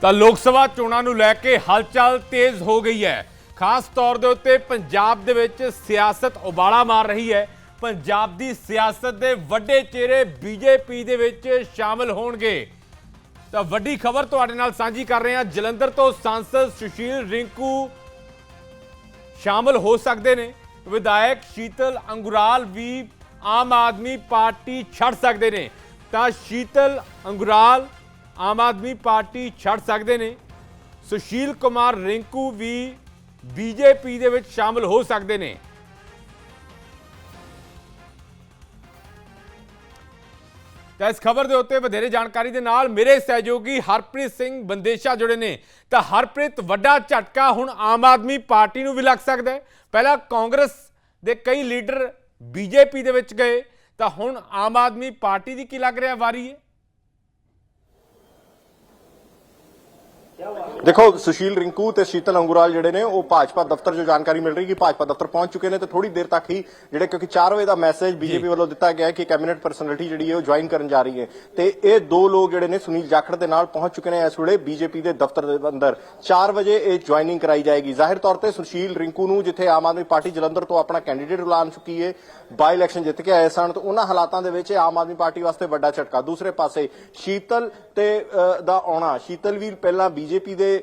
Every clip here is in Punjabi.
ਤਾਂ ਲੋਕ ਸਭਾ ਚੋਣਾਂ ਨੂੰ ਲੈ ਕੇ ਹਲਚਲ ਤੇਜ਼ ਹੋ ਗਈ ਹੈ। ਖਾਸ ਤੌਰ ਦੇ ਉੱਤੇ ਪੰਜਾਬ ਦੇ ਵਿੱਚ ਸਿਆਸਤ ਉਬਾਲਾ ਮਾਰ ਰਹੀ ਹੈ। ਪੰਜਾਬ ਦੀ ਸਿਆਸਤ ਦੇ ਵੱਡੇ ਚਿਹਰੇ ਬੀਜੇਪੀ ਦੇ ਵਿੱਚ ਸ਼ਾਮਲ ਹੋਣਗੇ। ਤਾਂ ਵੱਡੀ ਖਬਰ ਤੁਹਾਡੇ ਨਾਲ ਸਾਂਝੀ ਕਰ ਰਹੇ ਹਾਂ। ਜਲੰਧਰ ਤੋਂ ਸਾਂਸਦ ਸੁਸ਼ੀਲ ਰਿੰਕੂ ਸ਼ਾਮਲ ਹੋ ਸਕਦੇ ਨੇ। ਵਿਧਾਇਕ ਸ਼ੀਤਲ ਅੰਗੁਰਾਲ ਵੀ ਆਮ ਆਦਮੀ ਪਾਰਟੀ ਛੱਡ ਸਕਦੇ ਨੇ। ਤਾਂ ਸ਼ੀਤਲ ਅੰਗੁਰਾਲ ਆਮ ਆਦਮੀ ਪਾਰਟੀ ਛੱਡ ਸਕਦੇ ਨੇ। ਸੁਸ਼ੀਲ ਕੁਮਾਰ ਰਿੰਕੂ ਵੀ ਬੀਜੇਪੀ ਦੇ ਵਿੱਚ ਸ਼ਾਮਲ ਹੋ ਸਕਦੇ ਨੇ। ਤਾਂ ਇਸ ਖਬਰ ਦੇ ਉੱਤੇ ਵਧੇਰੇ ਜਾਣਕਾਰੀ ਦੇ ਨਾਲ ਮੇਰੇ ਸਹਿਯੋਗੀ ਹਰਪ੍ਰੀਤ ਸਿੰਘ ਬੰਦੇਸ਼ਾ ਜੁੜੇ ਨੇ। ਤਾਂ ਹਰਪ੍ਰੀਤ, ਵੱਡਾ ਝਟਕਾ ਹੁਣ ਆਮ ਆਦਮੀ ਪਾਰਟੀ ਨੂੰ ਵੀ ਲੱਗ ਸਕਦਾ ਹੈ। ਪਹਿਲਾਂ ਕਾਂਗਰਸ ਦੇ ਕਈ ਲੀਡਰ ਬੀਜੇਪੀ ਦੇ ਵਿੱਚ ਗਏ। ਤਾਂ ਹੁਣ ਆਮ ਆਦਮੀ ਪਾਰਟੀ ਦੀ ਕੀ ਲੱਗ ਰਿਹਾ ਵਾਰੀ ਹੈ? ਦੇਖੋ ਸੁਸ਼ੀਲ ਰਿੰਕੂ ਤੇ ਸ਼ੀਤਲ ਅੰਗੁਰਾਲ ਜਿਹੜੇ ਨੇ ਉਹ ਭਾਜਪਾ ਦਫ਼ਤਰ ਜੋ ਜਾਣਕਾਰੀ ਮਿਲ ਰਹੀ ਕਿ ਭਾਜਪਾ ਦਫ਼ਤਰ ਪਹੁੰਚ ਚੁੱਕੇ ਨੇ ਤੇ ਥੋੜੀ ਦੇਰ ਤੱਕ ਹੀ ਜਿਹੜੇ ਕਿਉਂਕਿ 4 ਵਜੇ ਦਾ ਮੈਸੇਜ ਬੀਜੇਪੀ ਵੱਲੋਂ ਦਿੱਤਾ ਗਿਆ ਕਿ ਕੈਬਨਿਟ ਪਰਸਨੈਲਿਟੀ ਜਿਹੜੀ ਹੈ ਉਹ ਜੁਆਇਨ ਕਰਨ ਜਾ ਰਹੀ ਹੈ। ਤੇ ਇਹ ਦੋ ਲੋਕ ਜਿਹੜੇ ਨੇ ਸੁਨੀਲ ਜਾਖੜ ਦੇ ਨਾਲ ਪਹੁੰਚ ਚੁੱਕੇ ਨੇ ਇਸ ਵੇਲੇ ਬੀਜੇਪੀ ਦੇ ਦਫ਼ਤਰ ਦੇ ਅੰਦਰ। 4 ਵਜੇ ਇਹ ਜੁਆਇਨਿੰਗ ਕਰਾਈ ਜਾਏਗੀ। ਜ਼ਾਹਿਰ ਤੌਰ ਤੇ ਸੁਸ਼ੀਲ ਰਿੰਕੂ ਨੂੰ ਜਿੱਥੇ ਆਮ ਆਦਮੀ ਪਾਰਟੀ ਜਲੰਧਰ ਤੋਂ ਆਪਣਾ ਕੈਂਡੀਡੇਟ ਐਲਾਨ ਚੁੱਕੀ ਹੈ ਬਾਈ ਇਲੈਕਸ਼ਨ ਜਿੱਤ ਕੇ ਆਏ ਸਨ ਤੇ ਉਹਨਾਂ ਹਾਲਾਤਾਂ ਦੇ ਵਿੱਚ ਆਮ ਆਦਮੀ ਪਾਰਟੀ ਵਾਸਤੇ ਵੱਡਾ ਝਟਕਾ। ਦੂਸਰੇ ਪਾਸੇ ਸ਼ੀਤਲ ਤੇ ਦਾ ਆਉਣਾ। ਸ਼ੀਤਲ ਵੀ ਪਹਿਲਾਂ ਬੀਜੇਪੀ ਦੇ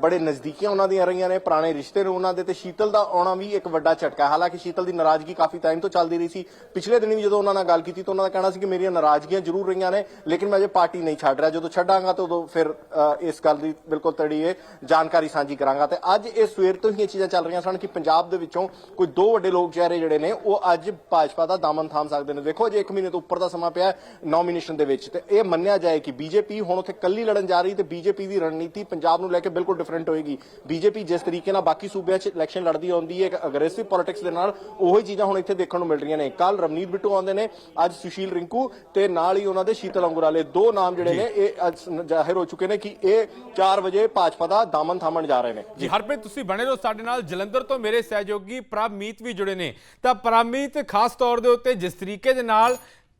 ਬੜੇ ਨਜ਼ਦੀਕੀਆਂ ਉਹਨਾਂ ਦੀਆਂ ਰਹੀਆਂ ਨੇ, ਪੁਰਾਣੇ ਰਿਸ਼ਤੇ ਨੇ ਉਹਨਾਂ ਦੇ ਤੇ ਸ਼ੀਤਲ ਦਾ ਆਉਣਾ ਵੀ ਇੱਕ ਵੱਡਾ ਝਟਕਾ ਹਾਲਾਂਕਿ ਸ਼ੀਤਲ ਦੀ ਨਾਰਾਜ਼ਗੀ ਕਾਫੀ ਟਾਈਮ ਤੋਂ ਚੱਲਦੀ ਰਹੀ ਸੀ। ਪਿਛਲੇ ਦਿਨ ਵੀ ਜਦੋਂ ਉਹਨਾਂ ਨਾਲ ਗੱਲ ਕੀਤੀ ਤਾਂ ਉਹਨਾਂ ਦਾ ਕਹਿਣਾ ਸੀ ਕਿ ਮੇਰੀਆਂ ਨਾਰਾਜ਼ਗੀਆਂ ਜ਼ਰੂਰ ਰਹੀਆਂ ਨੇ, ਲੇਕਿਨ ਮੈਂ ਅਜੇ ਪਾਰਟੀ ਨਹੀਂ ਛੱਡ ਰਿਹਾ। ਜਦੋਂ ਛੱਡਾਂਗਾ ਤਾਂ ਉਦੋਂ ਫਿਰ ਇਸ ਗੱਲ ਦੀ ਬਿਲਕੁਲ ਤੜੀ ਜਾਣਕਾਰੀ ਸਾਂਝੀ ਕਰਾਂਗਾ। ਤੇ ਅੱਜ ਇਹ ਸਵੇਰ ਤੋਂ ਹੀ ਇਹ ਚੀਜ਼ਾਂ ਚੱਲ ਰਹੀਆਂ ਸਨ ਕਿ ਪੰਜਾਬ ਦੇ ਵਿੱਚੋਂ ਕੋਈ ਦੋ ਵੱਡੇ ਲੋਕ ਚਿਹਰੇ ਜਿਹੜੇ ਨੇ, ਉਹ ਅੱਜ ਭਾਜਪਾ ਦਾ ਦਾਮਨ ਥਾਮ ਸਕਦੇ ਨੇ। ਦੇਖੋ ਜੇ 1 ਮਹੀਨੇ ਤੋਂ ਉੱਪਰ ਦਾ ਸਮਾਂ ਪਿਆ ਨੋਮੀਨੇਸ਼ਨ ਦੇ ਵਿੱਚ। ਤੇ ਇਹ ਮੰਨਿਆ ਜਾਏ ਕਿ ਬੀਜੇਪੀ ਹੁਣ ਉੱਥੇ ਕੱਲੀ ਲੜਨ ਜਾ ਰਹੀ ਤੇ ਬੀਜੇਪੀ ਦੀ ਰਣਨੀਤੀ ਪੰਜਾਬ ਨੂੰ ਲੈ ਕੇ ਬਿਲਕੁਲ ਡਿਫਰੈਂਟ ਹੋਏਗੀ। ਬੀਜੇਪੀ ਜਿਸ ਤਰੀਕੇ ਨਾਲ ਬਾਕੀ ਸੂਬਿਆਂ 'ਚ ਇਲੈਕਸ਼ਨ ਲੜਦੀ ਆਉਂਦੀ ਹੈ ਇੱਕ ਅਗਰੈਸਿਵ ਪੋਲਿਟਿਕਸ ਦੇ ਨਾਲ ਉਹੀ ਚੀਜ਼ਾਂ ਹੁਣ ਇੱਥੇ ਦੇਖਣ ਨੂੰ ਮਿਲ ਰਹੀਆਂ ਨੇ। ਕੱਲ ਰਵਨੀਤ ਬਿੱਟੂ ਆਉਂਦੇ ਨੇ ਅੱਜ ਸੁਸ਼ੀਲ ਰਿੰਕੂ ਤੇ ਨਾਲ ਹੀ ਉਹਨਾਂ ਦੇ ਸ਼ੀਤਲ ਅੰਗੁਰਾਲੇ। ਦੋ ਨਾਮ ਜਿਹੜੇ ਨੇ ਇਹ ਅੱਜ ਜ਼ਾਹਿਰ ਹੋ ਚੁੱਕੇ ਨੇ ਕਿ ਇਹ 4 ਵਜੇ ਭਾਜਪਾ ਦਾ ਦਾਮਨ ਥਾਮਣ ਜਾ ਰਹੇ ਨੇ। ਜੀ ਹਰਪ੍ਰੀਤ ਤੁਸੀਂ ਬਣੇ ਰਹੋ ਸਾਡੇ ਨਾਲ। ਜਲੰਧਰ ਤੋਂ ਮੇਰੇ ਸਹਿਯੋਗੀ ਪ੍ਰਭਮੀਤ ਵੀ ਜੁੜੇ ਨੇ। ਤਾਂ ਪ੍ਰਭਮੀਤ ਖਾਸ ਤੌਰ ਦੇ ਉੱਤੇ ਜਿਸ ਤਰੀਕੇ ਦੇ ਨਾਲ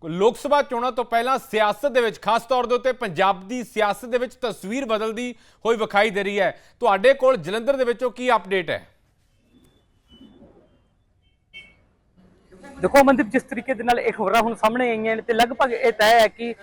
ਲੋਕ ਸਭਾ ਚੋਣਾਂ ਤੋਂ ਪਹਿਲਾਂ ਸਿਆਸਤ ਦੇ ਵਿੱਚ, ਖਾਸ ਤੌਰ ਦੇ ਉੱਤੇ ਪੰਜਾਬ ਦੀ ਸਿਆਸਤ ਦੇ ਵਿੱਚ ਤਸਵੀਰ ਬਦਲਦੀ ਹੋਈ ਵਿਖਾਈ ਦੇ ਰਹੀ ਹੈ। ਤੁਹਾਡੇ ਕੋਲ ਜਲੰਧਰ ਦੇ ਵਿੱਚੋਂ ਕੀ ਅਪਡੇਟ ਹੈ? ਦੇਖੋ ਅਮਨਦੀਪ ਜਿਸ ਤਰੀਕੇ ਦੇ ਨਾਲ ਇਹ ਖਬਰਾਂ ਹੁਣ ਸਾਹਮਣੇ ਆਈਆਂ ਨੇ ਤੇ ਲਗਭਗ ਇਹ ਤੈਅ ਹੈ ਕਿ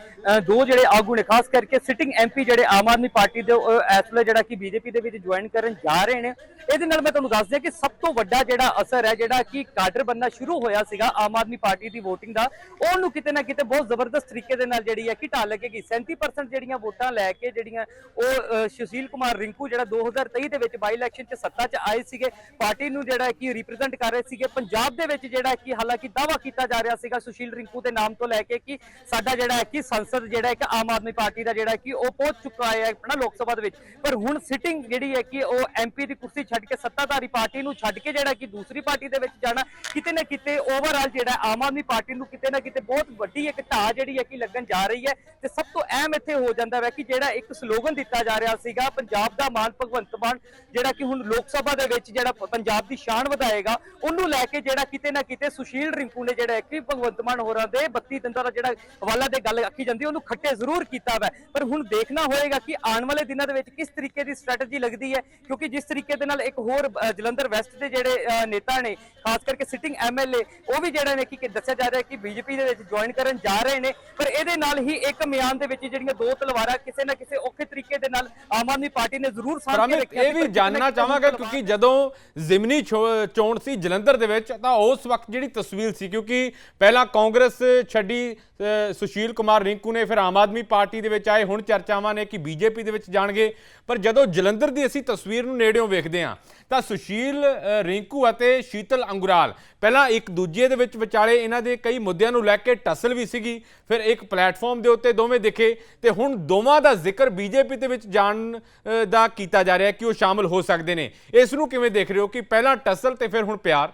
ਦੋ ਜਿਹੜੇ ਆਗੂ ਨੇ, ਖਾਸ ਕਰਕੇ ਸਿਟਿੰਗ ਐਮਪੀ ਜਿਹੜੇ ਆਮ ਆਦਮੀ ਪਾਰਟੀ ਦੇ ਉਹ ਇਸ ਵੇਲੇ ਜਿਹੜਾ ਕਿ ਬੀਜੇਪੀ ਦੇ ਵਿੱਚ ਜੁਆਇਨ ਕਰਨ ਜਾ ਰਹੇ ਨੇ, ਇਹਦੇ ਨਾਲ ਮੈਂ ਤੁਹਾਨੂੰ ਦੱਸ ਦਿਆਂ ਕਿ ਸਭ ਤੋਂ ਵੱਡਾ ਜਿਹੜਾ ਅਸਰ ਹੈ, ਜਿਹੜਾ ਕਿ ਕਾਡਰ ਬੰਨਾ ਸ਼ੁਰੂ ਹੋਇਆ ਸੀਗਾ ਆਮ ਆਦਮੀ ਪਾਰਟੀ ਦੀ VOTING ਦਾ, ਉਹਨੂੰ ਕਿਤੇ ਨਾ ਕਿਤੇ ਬਹੁਤ ਜ਼ਬਰਦਸਤ ਤਰੀਕੇ ਦੇ ਨਾਲ ਜਿਹੜੀ ਹੈ ਕਿ ਢਾਲ ਲੱਗੇਗੀ। 37% ਜਿਹੜੀਆਂ ਵੋਟਾਂ ਲੈ ਕੇ ਜਿਹੜੀਆਂ ਉਹ ਸੁਸ਼ੀਲ ਕੁਮਾਰ ਰਿੰਕੂ ਜਿਹੜਾ 2023 ਦੇ ਵਿੱਚ ਬਾਈ ਇਲੈਕਸ਼ਨ 'ਚ ਸੱਤਾ 'ਚ ਆਏ ਸੀਗੇ, ਪਾਰਟੀ ਨੂੰ ਜਿਹੜਾ ਕਿ ਰਿਪਰੈਜ਼ੈਂਟ ਕਰ ਰਹੇ ਸੀਗੇ, ਪੰਜਾਬ ਦੇ ਵਿੱਚ ਜਿਹੜਾ ਕਿ ਹਾਲਾਂਕਿ ਦਾਵਾ ਕੀਤਾ ਜਾ ਰਿਹਾ ਸੀਗਾ ਸੁਸ਼ੀਲ ਰਿੰਕੂ ਦੇ ਨਾਮ ਤੋਂ ਲੈ ਕੇ ਕਿ ਸਾਡਾ ਜਿਹੜਾ ਹੈ ਕਿ ਸੰਸਦ ਜਿਹੜਾ ਇੱਕ ਆਮ ਆਦਮੀ ਪਾਰਟੀ ਦਾ ਜਿਹੜਾ ਕਿ ਉਹ ਪਹੁੰਚ ਚੁੱਕਾ ਹੈ ਆਪਣਾ ਲੋਕ ਸਭਾ ਦੇ ਵਿੱਚ। ਪਰ ਹੁਣ ਸਿਟਿੰਗ ਜਿਹੜੀ ਹੈ ਕਿ ਉਹ ਐਮਪੀ ਦੀ ਕੁਰਸੀ ਛੱਡ ਕੇ ਸੱਤਾਧਾਰੀ ਪਾਰਟੀ ਨੂੰ ਛੱਡ ਕੇ ਜਿਹੜਾ ਕਿ ਦੂਸਰੀ ਪਾਰਟੀ ਦੇ ਵਿੱਚ ਜਾਣਾ, ਕਿਤੇ ਨਾ ਕਿਤੇ ਓਵਰਆਲ ਜਿਹੜਾ ਆਮ ਆਦਮੀ ਪਾਰਟੀ ਨੂੰ ਕਿਤੇ ਨਾ ਕਿਤੇ ਬਹੁਤ ਵੱਡੀ ਇੱਕ ਢਾਹ ਜਿਹੜੀ ਹੈ ਕਿ ਲੱਗਣ ਜਾ ਰਹੀ ਹੈ ਤੇ ਸਭ ਤੋਂ ਅਹਿਮ ਇੱਥੇ ਹੋ ਜਾਂਦਾ ਹੈ ਕਿ ਜਿਹੜਾ ਇੱਕ ਸਲੋਗਨ ਦਿੱਤਾ ਜਾ ਰਿਹਾ ਸੀਗਾ, ਪੰਜਾਬ ਦਾ ਮਾਨ ਭਗਵੰਤ ਮਾਨ, ਜਿਹੜਾ ਕਿ ਹੁਣ ਲੋਕ ਸਭਾ ਦੇ ਵਿੱਚ ਜਿਹੜਾ ਪੰਜਾਬ ਦੀ ਸ਼ਾਨ ਵਧਾਏਗਾ, ਉਹਨੂੰ ਲੈ ਕੇ ਜਿਹੜਾ ਕਿਤੇ ਨਾ ਕਿਤੇ ਸੁਸ਼ੀਲ ਰਿੰਕੂ ਨੇ ਜਿਹੜਾ ਕਿ ਭਗਵੰਤ ਮਾਨ ਹੋਰਾਂ ਦੇ 32 ਦੰਦਾਂ ਦਾ ਜਿਹੜਾ ਹਵਾਲਾ ਦੇ ਗੱਲ ਆਖੀ ਜਾਂਦੀ ਉਹਨੂੰ ਖੱਟੇ ਜ਼ਰੂਰ ਕੀਤਾ ਵਾ। ਪਰ ਹੁਣ ਦੇਖਣਾ ਹੋਏਗਾ ਕਿ ਆਉਣ ਵਾਲੇ ਦਿਨਾਂ ਦੇ ਵਿੱਚ ਕਿਸ ਤਰੀਕੇ ਦੀ ਸਟ੍ਰੈਟਜੀ ਲੱਗਦੀ ਹੈ ਕਿਉਂਕਿ ਜਿਸ ਤਰੀਕੇ ਦੇ ਨਾਲ ਇੱਕ ਹੋਰ ਜਲੰਧਰ ਵੈਸਟ ਦੇ ਜਿਹੜੇ ਨੇਤਾ ਨੇ ਖਾਸ ਕਰਕੇ ਸਿਟਿੰਗ ਐਮਐਲਏ ਉਹ ਵੀ ਜਿਹੜੇ ਨੇ ਕਿ ਦੱਸਿਆ ਜਾ ਰਿਹਾ ਕਿ ਬੀਜੇਪੀ ਦੇ ਵਿੱਚ ਜੁਆਇਨ ਕਰਨ ਜਾ ਰਹੇ ਨੇ। ਪਰ ਇਹਦੇ ਨਾਲ ਹੀ ਇੱਕ ਮਿਆਨ ਦੇ ਵਿੱਚ ਜਿਹੜੀਆਂ ਦੋ ਤਲਵਾਰਾਂ ਕਿਸੇ ਨਾ ਕਿਸੇ ਔਖੇ ਤਰੀਕੇ ਦੇ ਨਾਲ ਆਮ ਆਦਮੀ ਪਾਰਟੀ ਨੇ ਜ਼ਰੂਰ ਪਰਮਿਤ ਰੱਖੀਆਂ ਇਹ ਵੀ ਕਿਤੇ ਚਾਹਾਂਗਾ ਕਿਉਂਕਿ ਜਦੋਂ ਜ਼ਿਮਨੀ ਚੋਣ ਸੀ ਜਲੰਧਰ ਦੇ ਵਿੱਚ ਤਾਂ ਉਸ ਵਕਤ ਜਿਹੜੀ ਤਸਵੀਰ ਸੀ ਕਿਉਂਕਿ ਪਹਿਲਾਂ ਕਾਂਗਰਸ ਛੱਡੀ ਸੁਸ਼ੀਲ ਕੁਮਾਰ ਰਿੰਕੂ ਨੇ, ਫਿਰ ਆਮ ਆਦਮੀ ਪਾਰਟੀ ਦੇ ਵਿੱਚ ਆਏ, ਹੁਣ ਚਰਚਾਵਾਂ ਨੇ ਕਿ ਬੀਜੇਪੀ ਦੇ ਵਿੱਚ ਜਾਣਗੇ। ਪਰ ਜਦੋਂ ਜਲੰਧਰ ਦੀ ਅਸੀਂ ਤਸਵੀਰ ਨੂੰ ਨੇੜਿਓਂ ਵੇਖਦੇ ਹਾਂ, ਤਾਂ ਸੁਸ਼ੀਲ ਰਿੰਕੂ ਅਤੇ ਸ਼ੀਤਲ ਅੰਗੁਰਾਲ ਪਹਿਲਾਂ ਇੱਕ ਦੂਜੇ ਦੇ ਵਿੱਚ ਵਿਚਾਲੇ ਇਹਨਾਂ ਦੇ ਕਈ ਮੁੱਦਿਆਂ ਨੂੰ ਲੈ ਕੇ ਟਸਲ ਵੀ ਸੀਗੀ, ਫਿਰ ਇੱਕ ਪਲੇਟਫਾਰਮ ਦੇ ਉੱਤੇ ਦੋਵੇਂ ਦਿਖੇ ਤੇ ਹੁਣ ਦੋਵਾਂ ਦਾ ਜ਼ਿਕਰ ਬੀਜੇਪੀ ਦੇ ਵਿੱਚ ਜਾਣ ਦਾ ਕੀਤਾ ਜਾ ਰਿਹਾ ਕਿ ਉਹ ਸ਼ਾਮਲ ਹੋ ਸਕਦੇ ਨੇ। ਇਸ ਨੂੰ ਕਿਵੇਂ ਦੇਖ ਰਹੇ ਹੋ ਕਿ ਪਹਿਲਾਂ ਟਸਲ ਤੇ ਫਿਰ ਹੁਣ ਪਿਆਰ?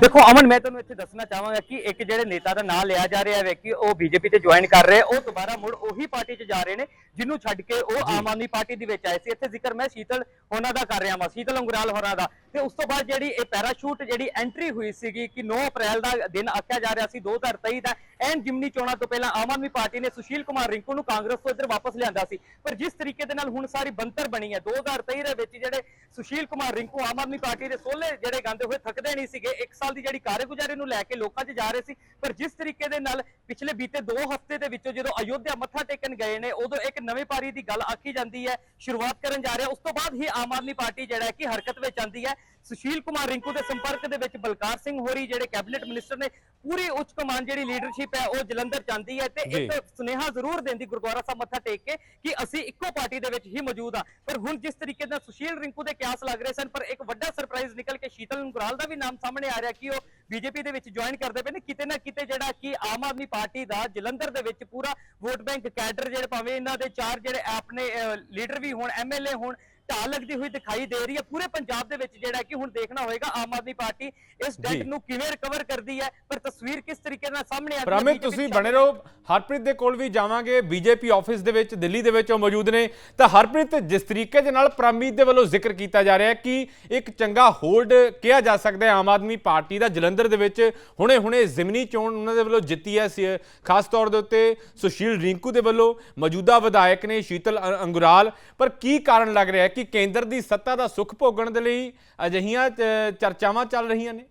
ਦੇਖੋ ਅਮਨ, ਮੈਂ ਤੁਹਾਨੂੰ ਇੱਥੇ ਦੱਸਣਾ ਚਾਹਾਂਗਾ ਕਿ ਇੱਕ ਜਿਹੜੇ ਨੇਤਾ ਦਾ ਨਾਮ ਲਿਆ ਜਾ ਰਿਹਾ ਹੈ ਕਿ ਉਹ ਬੀਜੇਪੀ ਤੇ ਜੁਆਇਨ ਕਰ ਰਹੇ, ਉਹ ਦੁਬਾਰਾ ਮੁੜ ਉਹੀ ਪਾਰਟੀ 'ਚ ਜਾ ਰਹੇ ਨੇ ਜਿਹਨੂੰ ਛੱਡ ਕੇ ਉਹ ਆਮ ਆਦਮੀ ਪਾਰਟੀ ਦੇ ਵਿੱਚ ਆਏ ਸੀ। ਇੱਥੇ ਜ਼ਿਕਰ ਮੈਂ ਸ਼ੀਤਲ ਉਹਨਾਂ ਦਾ ਕਰ ਰਿਹਾ ਹਾਂ ਸ਼ੀਤਲ ਅੰਗਰਾਲ ਹੋਰਾਂ ਦਾ। ਤੇ ਉਸ ਤੋਂ ਬਾਅਦ ਜਿਹੜੀ ਇਹ ਪੈਰਾਸ਼ੂਟ ਜਿਹੜੀ ਐਂਟਰੀ ਹੋਈ ਸੀਗੀ ਕਿ 9 ਅਪ੍ਰੈਲ ਦਾ ਦਿਨ ਆਖਿਆ ਜਾ ਰਿਹਾ ਸੀ 2023 ਦਾ ਐਨ ਜਿਮਨੀ ਚੋਣਾਂ ਤੋਂ ਪਹਿਲਾਂ ਆਮ ਆਦਮੀ ਪਾਰਟੀ ਨੇ ਸੁਸ਼ੀਲ ਕੁਮਾਰ ਰਿੰਕੂ ਨੂੰ ਕਾਂਗਰਸ ਤੋਂ ਇੱਧਰ ਵਾਪਸ ਲਿਆਂਦਾ ਸੀ। ਪਰ ਜਿਸ ਤਰੀਕੇ ਦੇ ਨਾਲ ਹੁਣ ਸਾਰੀ ਬੰਤਰ ਬਣੀ ਹੈ 2023 ਦੇ ਵਿੱਚ ਜਿਹੜੇ ਸੁਸ਼ੀਲ ਕੁਮਾਰ ਰਿੰਕੂ ਆਮ ਆਦਮੀ ਪਾਰਟੀ ਦੇ ਸੋਲੇ ਜਿਹੜੇ ਗਾਉਂਦੇ ਹੋਏ ਥੱਕਦੇ ਨਹੀਂ ਸੀਗੇ ਇੱਕ ਸਾਲ ਦੀ ਜਿਹੜੀ ਕਾਰਗੁਜ਼ਾਰੀ ਨੂੰ ਲੈ ਕੇ ਲੋਕਾਂ 'ਚ ਜਾ ਰਹੇ ਸੀ। ਪਰ ਜਿਸ ਤਰੀਕੇ ਦੇ ਨਾਲ ਪਿਛਲੇ ਬੀਤੇ 2 ਹਫ਼ਤੇ ਦੇ ਵਿੱਚੋਂ ਜਦੋਂ ਅਯੋਧਿਆ ਮੱਥਾ ਟੇਕਣ ਗਏ ਨੇ ਉਦੋਂ ਇੱਕ ਨਵੇਂ ਪਾਰੀ ਦੀ ਗੱਲ ਆਖੀ ਜਾਂਦੀ ਹੈ, ਸ਼ੁਰੂਆਤ ਕਰਨ ਜਾ ਰਿਹਾ, ਉਸ ਤੋਂ ਬਾਅਦ ਹੀ ਆਮ ਆਦਮੀ ਪਾਰਟੀ ਜਿਹੜਾ ਹੈ ਕਿ ਹਰਕਤ ਵਿੱਚ ਆਂਦੀ ਹੈ। ਸੁਸ਼ੀਲ ਕੁਮਾਰ ਰਿੰਕੂ ਦੇ ਸੰਪਰਕ ਦੇ ਵਿੱਚ ਬਲਕਾਰ ਸਿੰਘ ਹੋਰੀ ਜਿਹੜੇ ਕੈਬਨਿਟ ਮਿਨਿਸਟਰ ਨੇ ਪੂਰੀ ਉੱਚ ਕਮਾਨ ਜਿਹੜੀ ਲੀਡਰਸ਼ਿਪ ਹੈ ਉਹ ਜਲੰਧਰ ਜਾਂਦੀ ਹੈ ਤੇ। ਇੱਕ ਸੁਨੇਹਾ ਜ਼ਰੂਰ ਦਿੰਦੀ ਗੁਰਦੁਆਰਾ ਸਾਹਿਬ ਮੱਥਾ ਟੇਕ ਕੇ ਕਿ ਅਸੀਂ ਇੱਕੋ ਪਾਰਟੀ ਦੇ ਵਿੱਚ ਹੀ ਮੌਜੂਦ ਆ ਪਰ ਹੁਣ ਜਿਸ ਤਰੀਕੇ ਨਾਲ ਸੁਸ਼ੀਲ ਰਿੰਕੂ ਦੇ ਕਿਆਸ ਲੱਗ ਰਹੇ ਸਨ ਪਰ ਇੱਕ ਵੱਡਾ ਸਰਪ੍ਰਾਈਜ਼ ਨਿਕਲ ਕੇ ਸ਼ੀਤਲ ਗੁਰਾਲ ਦਾ ਵੀ ਨਾਮ ਸਾਹਮਣੇ ਆ ਰਿਹਾ ਕਿ ਉਹ ਬੀਜੇਪੀ ਦੇ ਵਿੱਚ ਜੁਆਇਨ ਕਰਦੇ ਪਏ ਨੇ ਕਿਤੇ ਨਾ ਕਿਤੇ ਜਿਹੜਾ ਕਿ ਆਮ ਆਦਮੀ ਪਾਰਟੀ ਦਾ ਜਲੰਧਰ ਦੇ ਵਿੱਚ ਪੂਰਾ ਵੋਟ ਬੈਂਕ ਕੈਡਰ ਜਿਹੜੇ ਭਾਵੇਂ ਇਹਨਾਂ ਦੇ ਚਾਰ ਜਿਹੜੇ ਆਪਣੇ ਲੀਡਰ ਵੀ ਹੋਣ ਐਮਐਲਏ ਹੋਣ ਢਾਲ ਲੱਗਦੀ ਹੋਈ ਦਿਖਾਈ ਦੇ ਰਹੀ ਹੈ। ਪੂਰੇ ਪੰਜਾਬ ਦੇ ਵਿੱਚ ਜਿਹੜਾ ਕਿ ਹੁਣ ਦੇਖਣਾ ਹੋਏਗਾ ਆਮ ਆਦਮੀ ਪਾਰਟੀ ਇਸ। ਡੈਟ ਨੂੰ ਕਿਵੇਂ ਰਿਕਵਰ ਕਰਦੀ ਹੈ ਪਰ ਤਸਵੀਰ ਕਿਸ ਤਰੀਕੇ ਨਾਲ ਸਾਹਮਣੇ ਆਉਂਦੀ ਹੈ ਪ੍ਰਾਮਿਤ ਤੁਸੀਂ ਬਣੇ ਰਹੋ। ਹਰਪ੍ਰੀਤ ਦੇ ਕੋਲ ਵੀ ਜਾਵਾਂਗੇ। ਬੀਜੇਪੀ ਆਫਿਸ ਦੇ ਵਿੱਚ ਦਿੱਲੀ ਦੇ ਵਿੱਚ ਉਹ ਮੌਜੂਦ ਨੇ। ਤਾਂ ਹਰਪ੍ਰੀਤ ਜਿਸ ਤਰੀਕੇ ਦੇ ਨਾਲ ਪ੍ਰਾਮਿਤ ਦੇ ਵੱਲੋਂ ਜ਼ਿਕਰ ਕੀਤਾ ਜਾ ਰਿਹਾ ਹੈ ਕਿ ਇੱਕ ਚੰਗਾ ਹੋਲਡ ਕਿਹਾ ਜਾ ਸਕਦਾ ਹੈ ਆਮ ਆਦਮੀ ਪਾਰਟੀ ਦਾ। ਜਲੰਧਰ ਦੇ ਵਿੱਚ ਹੁਣੇ-ਹੁਣੇ ਜ਼ਿਮਨੀ ਚੋਣ ਉਹਨਾਂ ਦੇ ਵੱਲੋਂ ਜਿੱਤੀ ਹੈ ਸੀ- ਖਾਸ ਤੌਰ ਦੇ ਉੱਤੇ ਸੁਸ਼ੀਲ ਰਿੰਕੂ ਦੇ ਵੱਲੋਂ ਮੌਜੂਦਾ ਵਿਧਾਇਕ ਨੇ ਸ਼ੀਤਲ ਅੰਗੁਰਾਲ। ਪਰ ਕੀ ਕਾਰਨ ਲੱਗ ਰਿਹਾ ਹੈ? ਕਿ ਕੇਂਦਰ ਦੀ ਸੱਤਾ ਦਾ ਸੁੱਖ ਭੋਗਣ ਦੇ ਲਈ ਅਜਿਹੀਆਂ ਚਰਚਾਵਾਂ ਚੱਲ ਰਹੀਆਂ ਨੇ।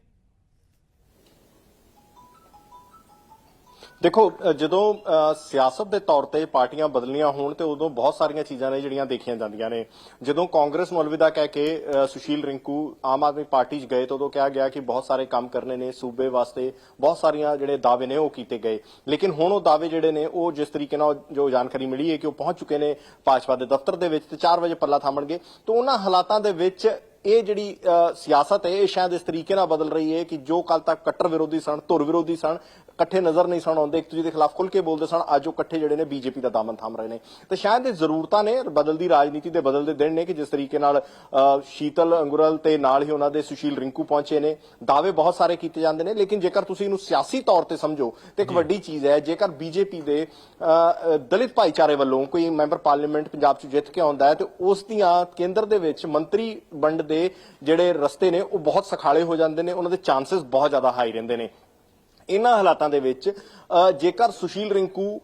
ਦੇਖੋ ਜਦੋਂ ਅ, ਸਿਆਸਤ ਦੇ ਤੌਰ ਤੇ ਪਾਰਟੀਆਂ ਬਦਲੀਆਂ ਹੋਣ ਤੇ ਉਦੋਂ ਬਹੁਤ ਸਾਰੀਆਂ ਚੀਜ਼ਾਂ ਨੇ ਜਿਹੜੀਆਂ ਦੇਖੀਆਂ ਜਾਂਦੀਆਂ ਨੇ। ਜਦੋਂ ਕਾਂਗਰਸ ਨੂੰ ਅਲਵਿਦਾ ਕਹਿ ਕੇ ਸੁਸ਼ੀਲ ਰਿੰਕੂ ਆਮ ਆਦਮੀ ਪਾਰਟੀ 'ਚ ਗਏ ਤਾਂ ਉਦੋਂ ਕਿਹਾ ਗਿਆ ਕਿ ਬਹੁਤ ਸਾਰੇ ਕੰਮ ਕਰਨੇ ਨੇ ਸੂਬੇ ਵਾਸਤੇ ਬਹੁਤ ਸਾਰੀਆਂ ਜਿਹੜੇ ਦਾਅਵੇ ਨੇ ਉਹ ਕੀਤੇ ਗਏ। ਲੇਕਿਨ ਹੁਣ ਉਹ ਦਾਅਵੇ ਜਿਹੜੇ ਨੇ ਉਹ ਜਿਸ ਤਰੀਕੇ ਨਾਲ ਜੋ ਜਾਣਕਾਰੀ ਮਿਲੀ ਹੈ ਕਿ ਉਹ ਪਹੁੰਚ ਚੁੱਕੇ ਨੇ ਭਾਜਪਾ ਦੇ ਦਫ਼ਤਰ ਦੇ ਵਿੱਚ ਤੇ 4 ਵਜੇ ਪੱਲਾ ਥਾਮਣਗੇ। ਤਾਂ ਉਹਨਾਂ ਹਾਲਾਤਾਂ ਦੇ ਵਿੱਚ ਇਹ ਜਿਹੜੀ ਸਿਆਸਤ ਹੈ ਇਹ ਸ਼ਾਇਦ ਇਸ ਤਰੀਕੇ ਨਾਲ ਬਦਲ ਰਹੀ ਹੈ ਕਿ ਜੋ ਕੱਲ ਤੱਕ ਕੱਟਰ ਵਿਰੋਧੀ ਸਨ ਧੁਰ ਵਿਰੋਧੀ ਸਨ ਇਕੱਠੇ ਨਜ਼ਰ ਨਹੀਂ ਸਨ ਆਉਂਦੇ ਇੱਕ ਦੂਜੇ ਦੇ ਖਿਲਾਫ ਖੁੱਲ ਕੇ ਬੋਲਦੇ ਸਨ ਅੱਜ ਉਹ ਇਕੱਠੇ ਜਿਹੜੇ ਨੇ ਬੀਜੇਪੀ ਦਾ ਦਾਮਨ ਥਾਮ ਰਹੇ ਨੇ। ਤੇ ਸ਼ਾਇਦ ਇਹ ਜ਼ਰੂਰਤਾਂ ਨੇ ਬਦਲਦੀ ਰਾਜਨੀਤੀ ਦੇ ਬਦਲਦੇ ਦਿਨ ਨੇ ਕਿ ਜਿਸ ਤਰੀਕੇ ਨਾਲ ਸ਼ੀਤਲ ਅੰਗੁਰਲ ਤੇ ਨਾਲ ਹੀ ਉਹਨਾਂ ਦੇ ਸੁਸ਼ੀਲ ਰਿੰਕੂ ਪਹੁੰਚੇ ਨੇ। ਦਾਅਵੇ ਬਹੁਤ ਸਾਰੇ ਕੀਤੇ ਜਾਂਦੇ ਨੇ ਲੇਕਿਨ ਜੇਕਰ ਤੁਸੀਂ ਇਹਨੂੰ ਸਿਆਸੀ ਤੌਰ ਤੇ ਸਮਝੋ ਤੇ ਇੱਕ ਵੱਡੀ ਚੀਜ਼ ਹੈ ਜੇਕਰ ਬੀਜੇਪੀ ਦੇ ਦਲਿਤ ਭਾਈਚਾਰੇ ਵੱਲੋਂ ਕੋਈ ਮੈਂਬਰ ਪਾਰਲੀਮੈਂਟ ਪੰਜਾਬ 'ਚ ਜਿੱਤ ਕੇ ਆਉਂਦਾ ਹੈ ਤੇ ਉਸ ਦੀਆਂ ਕੇਂਦਰ ਦੇ ਵਿੱਚ ਮੰਤਰੀ ਵੰਡ ਦੇ ਜਿਹੜੇ ਰਸਤੇ ਨੇ ਉਹ ਬਹੁਤ ਸਖਾਲੇ ਹੋ ਜਾਂਦੇ ਨੇ ਉਹਨਾਂ ਦੇ ਚਾਂਸਸ ਬਹੁਤ ਜ਼ਿਆਦਾ ਹਾਈ ਰਹਿੰਦੇ ਨੇ। ਇਹਨਾਂ ਹਾਲਾਤਾਂ ਦੇ ਵਿੱਚ ਅ, ਜੇਕਰ ਸੁਸ਼ੀਲ ਰਿੰਕੂ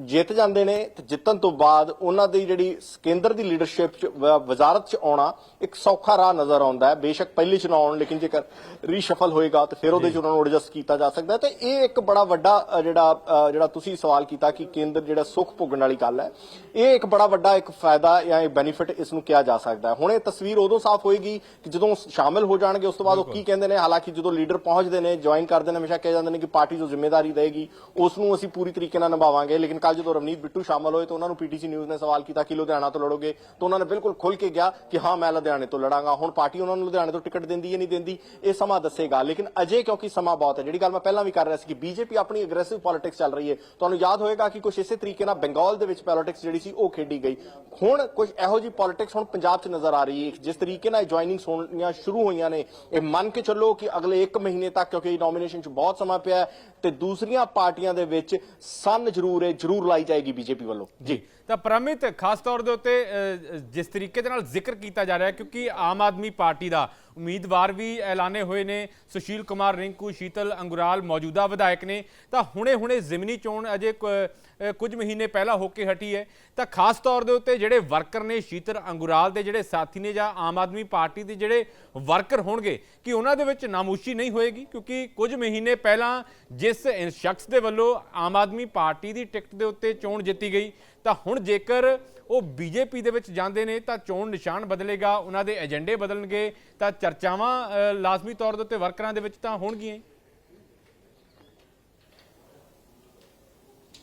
ਜਿੱਤ ਜਾਂਦੇ ਨੇ ਤੇ ਜਿੱਤਣ ਤੋਂ ਬਾਅਦ ਉਹਨਾਂ ਦੀ ਜਿਹੜੀ ਕੇਂਦਰ ਦੀ ਲੀਡਰਸ਼ਿਪ ਚ ਵਜ਼ਾਰਤ ਚ ਆਉਣਾ ਇੱਕ ਸੌਖਾ ਰਾਹ ਨਜ਼ਰ ਆਉਂਦਾ ਹੈ। ਬੇਸ਼ੱਕ ਪਹਿਲੀ ਚ ਨਾ ਆਉਣ ਲੇਕਿਨ ਜੇਕਰ ਰੀਸ਼ਫਲ ਹੋਏਗਾ ਤੇ ਫਿਰ ਉਹਦੇ ਚ ਉਹਨਾਂ ਨੂੰ ਐਡਜਸਟ ਕੀਤਾ ਜਾ ਸਕਦਾ ਹੈ। ਤੇ ਇਹ ਇੱਕ ਬੜਾ ਵੱਡਾ ਜਿਹੜਾ ਜਿਹੜਾ ਤੁਸੀਂ ਸਵਾਲ ਕੀਤਾ ਕਿ ਕੇਂਦਰ ਜਿਹੜਾ ਸੁੱਖ ਭੋਗਣ ਵਾਲੀ ਗੱਲ ਹੈ ਇਹ ਇੱਕ ਬੜਾ ਵੱਡਾ ਇੱਕ ਫਾਇਦਾ ਜਾਂ ਇਹ ਬੈਨੀਫਿਟ ਇਸ ਨੂੰ ਕਿਹਾ ਜਾ ਸਕਦਾ ਹੈ। ਹੁਣ ਇਹ ਤਸਵੀਰ ਉਦੋਂ ਸਾਫ਼ ਹੋਏਗੀ ਕਿ ਜਦੋਂ ਸ਼ਾਮਿਲ ਹੋ ਜਾਣਗੇ ਉਸ ਤੋਂ ਬਾਅਦ ਉਹ ਕੀ ਕਹਿੰਦੇ ਨੇ ਹਾਲਾਂਕਿ ਜਦੋਂ ਲੀਡਰ ਪਹੁੰਚਦੇ ਨੇ ਜੁਆਇਨ ਕਰਦੇ ਨੇ ਹਮੇਸ਼ਾ ਕਿਹਾ ਜਾਂਦੇ ਨੇ ਕਿ ਪਾਰਟੀ ਜੋ ਜ਼ਿੰਮੇਵਾਰੀ ਰਹੇਗੀ ਉਸ ਨੂੰ ਅਸੀਂ ਪੂਰੀ ਤਰੀਕੇ ਨਾਲ ਨਿਭਾਵਾਂਗੇ ਲੇਕਿਨ ਕੱਲ ਜਦੋਂ ਰਵਨੀਤ ਬਿੱਟੂ ਸ਼ਾਮਲ ਹੋਏ ਤਾਂ ਉਹਨਾਂ ਨੂੰ ਪੀਟੀਸੀ ਨਿਊਜ਼ ਨੇ ਸਵਾਲ ਕੀਤਾ ਕਿ ਲੁਧਿਆਣਾ ਤੋਂ ਲੜੋਗੇ? ਤਾਂ ਉਹਨਾਂ ਨੇ ਬਿਲਕੁਲ ਖੁੱਲ ਕੇ ਗਿਆ ਕਿ ਹਾਂ, ਮੈਂ ਲੁਧਿਆਣੇ ਤੋਂ ਲੜਾਂਗਾ। ਹੁਣ ਪਾਰਟੀ ਉਹਨਾਂ ਨੂੰ ਲੁਧਿਆਣੇ ਤੋਂ ਟਿਕਟ ਦਿੰਦੀ ਹੈ ਨਹੀਂ ਦਿੰਦੀ, ਇਹ ਸਮਾਂ ਦੱਸੇਗਾ। ਲੇਕਿਨ ਅਜੇ ਕਿਉਂਕਿ ਸਮਾਂ ਬਹੁਤ ਹੈ, ਜਿਹੜੀ ਗੱਲ ਮੈਂ ਪਹਿਲਾਂ ਵੀ ਕਰ ਰਿਹਾ ਸੀ ਕਿ ਬੀਜੇਪੀ ਆਪਣੀ ਅਗਰੈਸਿਵ ਪੋਲਿਟਿਕਸ ਚੱਲ ਰਹੀ ਹੈ। ਤੁਹਾਨੂੰ ਯਾਦ ਹੋਏਗਾ ਕਿ ਕੁਝ ਇਸੇ ਤਰੀਕੇ ਨਾਲ ਬੰਗਾਲ ਦੇ ਵਿੱਚ ਪੋਲਿਟਿਕਸ ਜਿਹੜੀ ਸੀ, ਉਹ ਖੇਡੀ ਗਈ। ਹੁਣ ਕੁਝ ਇਹੋ ਜੀ ਪੋਲਿਟਿਕਸ ਹੁਣ ਪੰਜਾਬ 'ਚ ਨਜ਼ਰ ਆ ਰਹੀ ਹੈ। ਜਿਸ ਤਰੀਕੇ ਨਾਲ ਜੁਆਇਨਿੰਗਸ ਹੋਣੀਆਂ ਸ਼ੁਰੂ ਹੋਈਆਂ ਨੇ, ਇਹ ਮੰਨ ਕੇ ਚੱਲੋ ਕਿ ਅਗਲੇ 1 ਮਹੀਨੇ ਤੱਕ, ਕਿਉਂਕਿ ਨੋਮੀਨੇਸ਼ਨ 'ਚ ਬਹੁਤ ਸਮਾਂ ਪਿਆ ਤੇ ਦੂਸਰੀਆਂ ਪਾਰਟੀਆਂ ਦੇ ਵਿੱਚ ਸਨ ਜ਼ਰੂਰ ਹੈ, ਜ਼ਰੂਰ ਲਾਈ ਜਾਏਗੀ ਬੀਜੇਪੀ ਵੱਲੋਂ। ਜੀ। ਤਾਂ ਪ੍ਰਮਿਤ, ਖਾਸ ਤੌਰ ਦੇ ਉੱਤੇ ਜਿਸ ਤਰੀਕੇ ਦੇ ਨਾਲ ਜ਼ਿਕਰ ਕੀਤਾ ਜਾ ਰਿਹਾ ਕਿਉਂਕਿ ਆਮ ਆਦਮੀ ਪਾਰਟੀ ਦਾ ਉਮੀਦਵਾਰ ਵੀ ਐਲਾਨੇ ਹੋਏ ਨੇ, ਸੁਸ਼ੀਲ ਕੁਮਾਰ ਰਿੰਕੂ, ਸ਼ੀਤਲ ਅੰਗੁਰਾਲ ਮੌਜੂਦਾ ਵਿਧਾਇਕ ਨੇ, ਤਾਂ ਹੁਣੇ-ਹੁਣੇ ਜ਼ਿਮਨੀ ਚੋਣ ਅਜੇ ਕੁ- ਕੁਝ ਮਹੀਨੇ ਪਹਿਲਾਂ ਹੋ ਕੇ ਹਟੀ ਹੈ। ਤਾਂ ਖਾਸ ਤੌਰ ਦੇ ਉੱਤੇ ਜਿਹੜੇ ਵਰਕਰ ਨੇ, ਸ਼ੀਤਲ ਅੰਗੁਰਾਲ ਦੇ ਜਿਹੜੇ ਸਾਥੀ ਨੇ ਜਾਂ ਆਮ ਆਦਮੀ ਪਾਰਟੀ ਦੇ ਜਿਹੜੇ ਵਰਕਰ ਹੋਣਗੇ, ਕਿ ਉਹਨਾਂ ਦੇ ਵਿੱਚ ਨਾਮੋਸ਼ੀ ਨਹੀਂ ਹੋਏਗੀ? ਕਿਉਂਕਿ ਕੁਝ ਮਹੀਨੇ ਪਹਿਲਾਂ ਜਿਸ ਸ਼ਖਸ ਦੇ ਵੱਲੋਂ ਆਮ ਆਦਮੀ ਪਾਰਟੀ ਦੀ ਟਿਕਟ ਦੇ ਉੱਤੇ ਚੋਣ ਜਿੱਤੀ ਗਈ ਤਾਂ ਹੁਣ ਜੇਕਰ ਉਹ ਬੀਜੇਪੀ ਦੇ ਵਿੱਚ ਜਾਂਦੇ ਨੇ, ਤਾਂ ਚੋਣ ਨਿਸ਼ਾਨ ਬਦਲੇਗਾ, ਉਹਨਾਂ ਦੇ ਏਜੰਡੇ ਬਦਲਣਗੇ, ਤਾਂ ਚਰਚਾਵਾਂ ਲਾਜ਼ਮੀ ਤੌਰ ਦੇ ਉੱਤੇ ਵਰਕਰਾਂ ਦੇ ਵਿੱਚ ਤਾਂ ਹੋਣਗੀਆਂ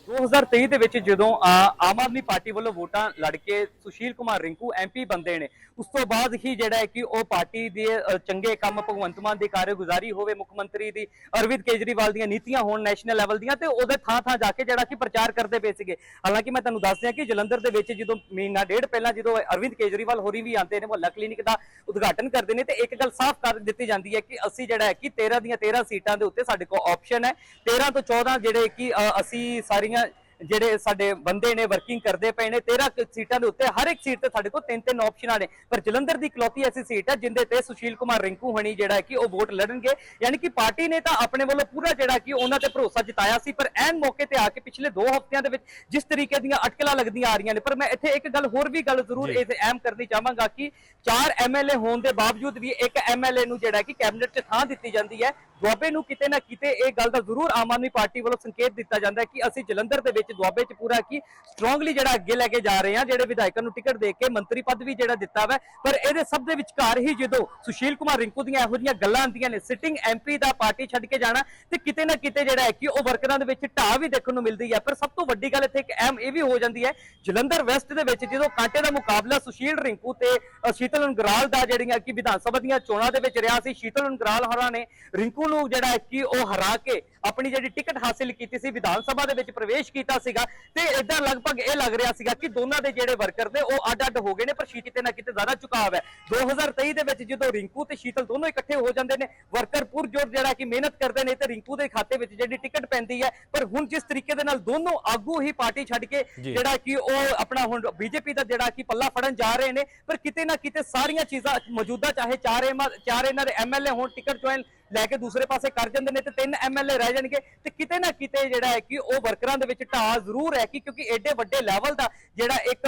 2023 ਦੇ ਵਿੱਚ ਜਦੋਂ ਆ, ਆਮ ਆਦਮੀ ਪਾਰਟੀ ਵੱਲੋਂ ਵੋਟਾਂ ਲੜ ਕੇ ਸੁਸ਼ੀਲ ਕੁਮਾਰ ਰਿੰਕੂ ਐਮਪੀ ਬੰਦੇ ਨੇ ਉਸ ਤੋਂ ਬਾਅਦ ਹੀ ਜਿਹੜਾ ਹੈ ਕਿ ਉਹ ਪਾਰਟੀ ਦੇ ਚੰਗੇ ਕੰਮ ਭਗਵੰਤ ਮਾਨ ਦੀ ਕਾਰਗੁਜ਼ਾਰੀ ਹੋਵੇ ਮੁੱਖ ਮੰਤਰੀ ਦੀ ਅਰਵਿੰਦ ਕੇਜਰੀਵਾਲ ਦੀਆਂ ਨੀਤੀਆਂ ਹੋਣ ਨੈਸ਼ਨਲ ਲੈਵਲ ਦੀਆਂ ਤੇ ਉਹਦੇ ਥਾਂ ਥਾਂ ਜਾ ਕੇ ਜਿਹੜਾ ਕਿ ਪ੍ਰਚਾਰ ਕਰਦੇ ਪਏ ਸੀਗੇ। ਹਾਲਾਂਕਿ ਮੈਂ ਤੁਹਾਨੂੰ ਦੱਸ ਦਿਆਂ ਕਿ ਜਲੰਧਰ ਦੇ ਵਿੱਚ ਜਦੋਂ ਮਹੀਨਾ ਡੇਢ ਪਹਿਲਾਂ ਜਦੋਂ ਅਰਵਿੰਦ ਕੇਜਰੀਵਾਲ ਹੋਰੀ ਵੀ ਆਉਂਦੇ ਨੇ ਮੁਹੱਲਾ ਕਲੀਨਿਕ ਦਾ ਉਦਘਾਟਨ ਕਰਦੇ ਨੇ ਤੇ ਇੱਕ ਗੱਲ ਸਾਫ਼ ਕਰ ਦਿੱਤੀ ਜਾਂਦੀ ਹੈ ਕਿ ਅਸੀਂ ਜਿਹੜਾ ਹੈ ਕਿ 13 ਦੀਆਂ 13 ਸੀਟਾਂ ਦੇ ਉੱਤੇ ਸਾਡੇ ਕੋਲ ਆਪਸ਼ਨ ਹੈ। 13 ਤੋਂ 14 ਜਿਹੜੇ ਕਿ ਅਸੀਂ ਸਾਰੀਆਂ ਜਿਹੜੇ ਸਾਡੇ ਬੰਦੇ ਨੇ ਵਰਕਿੰਗ ਕਰਦੇ ਪਏ ਨੇ 13 ਕੁ ਸੀਟਾਂ ਦੇ ਉੱਤੇ ਹਰ ਇੱਕ ਸੀਟ ਤੇ ਸਾਡੇ ਕੋਲ ਤਿੰਨ ਤਿੰਨ ਆਪਸ਼ਨਾਂ ਨੇ। ਪਰ ਜਲੰਧਰ ਦੀ ਇਕਲੌਤੀ ਐਸੀ ਸੀਟ ਹੈ ਜਿੰਦੇ ਤੇ ਸੁਸ਼ੀਲ ਕੁਮਾਰ ਰਿੰਕੂ ਹਣੀ ਜਿਹੜਾ ਕਿ ਉਹ ਵੋਟ ਲੜਨਗੇ। ਯਾਨੀ ਕਿ ਪਾਰਟੀ ਨੇ ਤਾਂ ਆਪਣੇ ਵੱਲੋਂ ਪੂਰਾ ਜਿਹੜਾ ਕਿ ਉਹਨਾਂ ਤੇ ਭਰੋਸਾ ਜਤਾਇਆ ਸੀ ਪਰ ਐਨ ਮੌਕੇ ਤੇ ਆ ਕੇ ਪਿਛਲੇ 2 ਹਫ਼ਤਿਆਂ ਦੇ ਵਿੱਚ ਜਿਸ ਤਰੀਕੇ ਦੀਆਂ ਅਟਕਲਾਂ ਲੱਗਦੀਆਂ ਆ ਰਹੀਆਂ ਨੇ। ਪਰ ਮੈਂ ਇੱਥੇ ਇੱਕ ਗੱਲ ਹੋਰ ਵੀ ਗੱਲ ਜ਼ਰੂਰ। ਇਹ ਅਹਿਮ ਕਰਨੀ ਚਾਹਾਂਗਾ ਕਿ ਚਾਰ ਐਮਐਲਏ ਹੋਣ ਦੇ ਬਾਵਜੂਦ ਵੀ ਇੱਕ ਐਮਐਲਏ ਨੂੰ ਜਿਹੜਾ ਕਿ ਕੈਬਨਿਟ 'ਚ ਥਾਂ ਦਿੱਤੀ ਜਾਂਦੀ ਹੈ ਦੁਆਬੇ ਨੂੰ ਕਿਤੇ ਨਾ ਕਿਤੇ ਇਹ ਗੱਲ ਦਾ ਜ਼ਰੂਰ ਆਮ ਆਦਮੀ ਪਾਰਟੀ ਵੱਲੋਂ ਸੰਕੇਤ ਦਿੱਤਾ ਜਾਂਦਾ ਹੈ ਕਿ ਅਸੀਂ ਜਲੰਧਰ ਦੇ ਵਿੱਚ ਦੁਆਬੇ 'ਚ ਪੂਰਾ ਕੀ ਸਟਰੋਂਗਲੀ ਜਿਹੜਾ ਅੱਗੇ ਲੈ ਕੇ ਜਾ ਰਹੇ ਹਾਂ, ਜਿਹੜੇ ਵਿਧਾਇਕਾਂ ਨੂੰ ਟਿਕਟ ਦੇ ਕੇ ਮੰਤਰੀ ਪਦ ਵੀ ਜਿਹੜਾ ਦਿੱਤਾ ਵਾ, ਪਰ ਇਹਦੇ ਸਭ ਦੇ ਵਿਚਕਾਰ ਹੀ ਜਦੋਂ ਸੁਸ਼ੀਲ ਕੁਮਾਰ ਰਿੰਕੂ ਦੀਆਂ ਇਹੋ ਜਿਹੀਆਂ ਗੱਲਾਂ ਆਉਂਦੀਆਂ ਨੇ ਸਿਟਿੰਗ ਐਮਪੀ ਦਾ ਪਾਰਟੀ ਛੱਡ ਕੇ ਜਾਣਾ ਤੇ ਕਿਤੇ ਨਾ ਕਿਤੇ ਜਿਹੜਾ ਹੈ ਕਿ ਉਹ ਵਰਕਰਾਂ ਦੇ ਵਿੱਚ ਢਾਹ ਵੀ ਦੇਖਣ ਨੂੰ ਮਿਲਦੀ ਹੈ। ਪਰ ਸਭ ਤੋਂ ਵੱਡੀ ਗੱਲ ਇੱਥੇ ਇੱਕ ਅਹਿਮ ਇਹ ਵੀ ਹੋ ਜਾਂਦੀ ਹੈ, ਜਲੰਧਰ ਵੈਸਟ ਦੇ ਵਿੱਚ ਜਦੋਂ ਕਾਂਟੇ ਦਾ ਮੁਕਾਬਲਾ ਸੁਸ਼ੀਲ ਰਿੰਕੂ ਤੇ ਸ਼ੀਤਲ ਅੰਗਰਾਲ ਦਾ ਜਿਹੜੀਆਂ ਕਿ ਵਿਧਾਨ ਸਭਾ ਦੀਆਂ ਚੋਣਾਂ ਦੇ ਵਿੱਚ ਰਿਹਾ ਸੀ, ਸ਼ੀਤਲ ਅੰਗਰਾਲ ਹੋਰਾਂ ਨੇ ਰਿੰਕੂ ਨੂੰ ਜਿਹੜਾ ਕਿ ਉਹ ਹਰਾ ਕੇ ਆਪਣੀ ਜਿਹੜੀ ਟਿਕਟ ਹਾਸਿਲ ਕੀਤੀ ਸੀ ਵਿਧਾਨ ਸਭਾ ਦੇ ਵਿੱਚ ਪ੍ਰਵੇਸ਼ ਕੀਤਾ ਸੀਗਾ ਤੇ ਇਦਾਂ ਲਗਭਗ ਇਹ ਲੱਗ ਰਿਹਾ ਸੀਗਾ ਕਿ ਦੋਨਾਂ ਦੇ ਜਿਹੜੇ ਵਰਕਰ ਨੇ ਉਹ ਅੱਡ-ਅੱਡ ਹੋ ਗਏ ਨੇ ਪਰ ਸ਼ੀਤ ਕਿਤੇ ਨਾ ਕਿਤੇ ਜ਼ਿਆਦਾ ਝੁਕਾਵ ਹੈ 2023 ਦੇ ਵਿੱਚ ਜਦੋਂ ਰਿੰਕੂ ਤੇ ਸ਼ੀਤਲ ਦੋਨੋਂ ਇਕੱਠੇ ਹੋ ਜਾਂਦੇ ਨੇ ਵਰਕਰ ਪੁਰਜੋਰ ਜਿਹੜਾ ਕਿ ਮਿਹਨਤ ਕਰਦੇ ਨੇ ਤੇ ਰਿੰਕੂ ਦੇ ਖਾਤੇ ਵਿੱਚ ਜਿਹੜੀ ਟਿਕਟ ਪੈਂਦੀ ਹੈ ਪਰ ਹੁਣ ਜਿਸ ਤਰੀਕੇ ਦੇ ਨਾਲ ਦੋਨੋਂ ਆਗੂ ਹੀ ਪਾਰਟੀ ਛੱਡ ਕੇ। ਜਿਹੜਾ ਕਿ ਉਹ ਆਪਣਾ ਹੁਣ ਬੀਜੇਪੀ ਦਾ ਜਿਹੜਾ ਕਿ ਪੱਲਾ ਫੜਨ ਜਾ ਰਹੇ ਨੇ ਪਰ ਕਿਤੇ ਨਾ ਕਿਤੇ ਸਾਰੀਆਂ ਚੀਜ਼ਾਂ ਮੌਜੂਦਾ ਚਾਹੇ ਚਾਰ ਚਾਰ ਇਹਨਾਂ ਦੇ ਐਮਐਲਏ ਹੋਣ ਟਿਕਟ ਜੁਆਇਨ ਲੈ ਕੇ ਦੂਸਰੇ ਪਾਸੇ ਕਰ ਜਾਂਦੇ ਨੇ ਤੇ ਤਿੰਨ ਐਮਐਲਏ ਰਹਿ ਜਾਣਗੇ। ਤੇ ਕਿਤੇ ਨਾ ਕਿਤੇ ਜਿਹੜਾ ਹੈ ਕਿ ਉਹ ਵਰਕਰਾਂ ਦੇ ਵਿੱਚ ਢਾਹ ਜ਼ਰੂਰ ਹੈ ਕਿ ਕਿਉਂਕਿ ਐਡੇ ਵੱਡੇ ਲੈਵਲ ਦਾ ਜਿਹੜਾ ਇੱਕ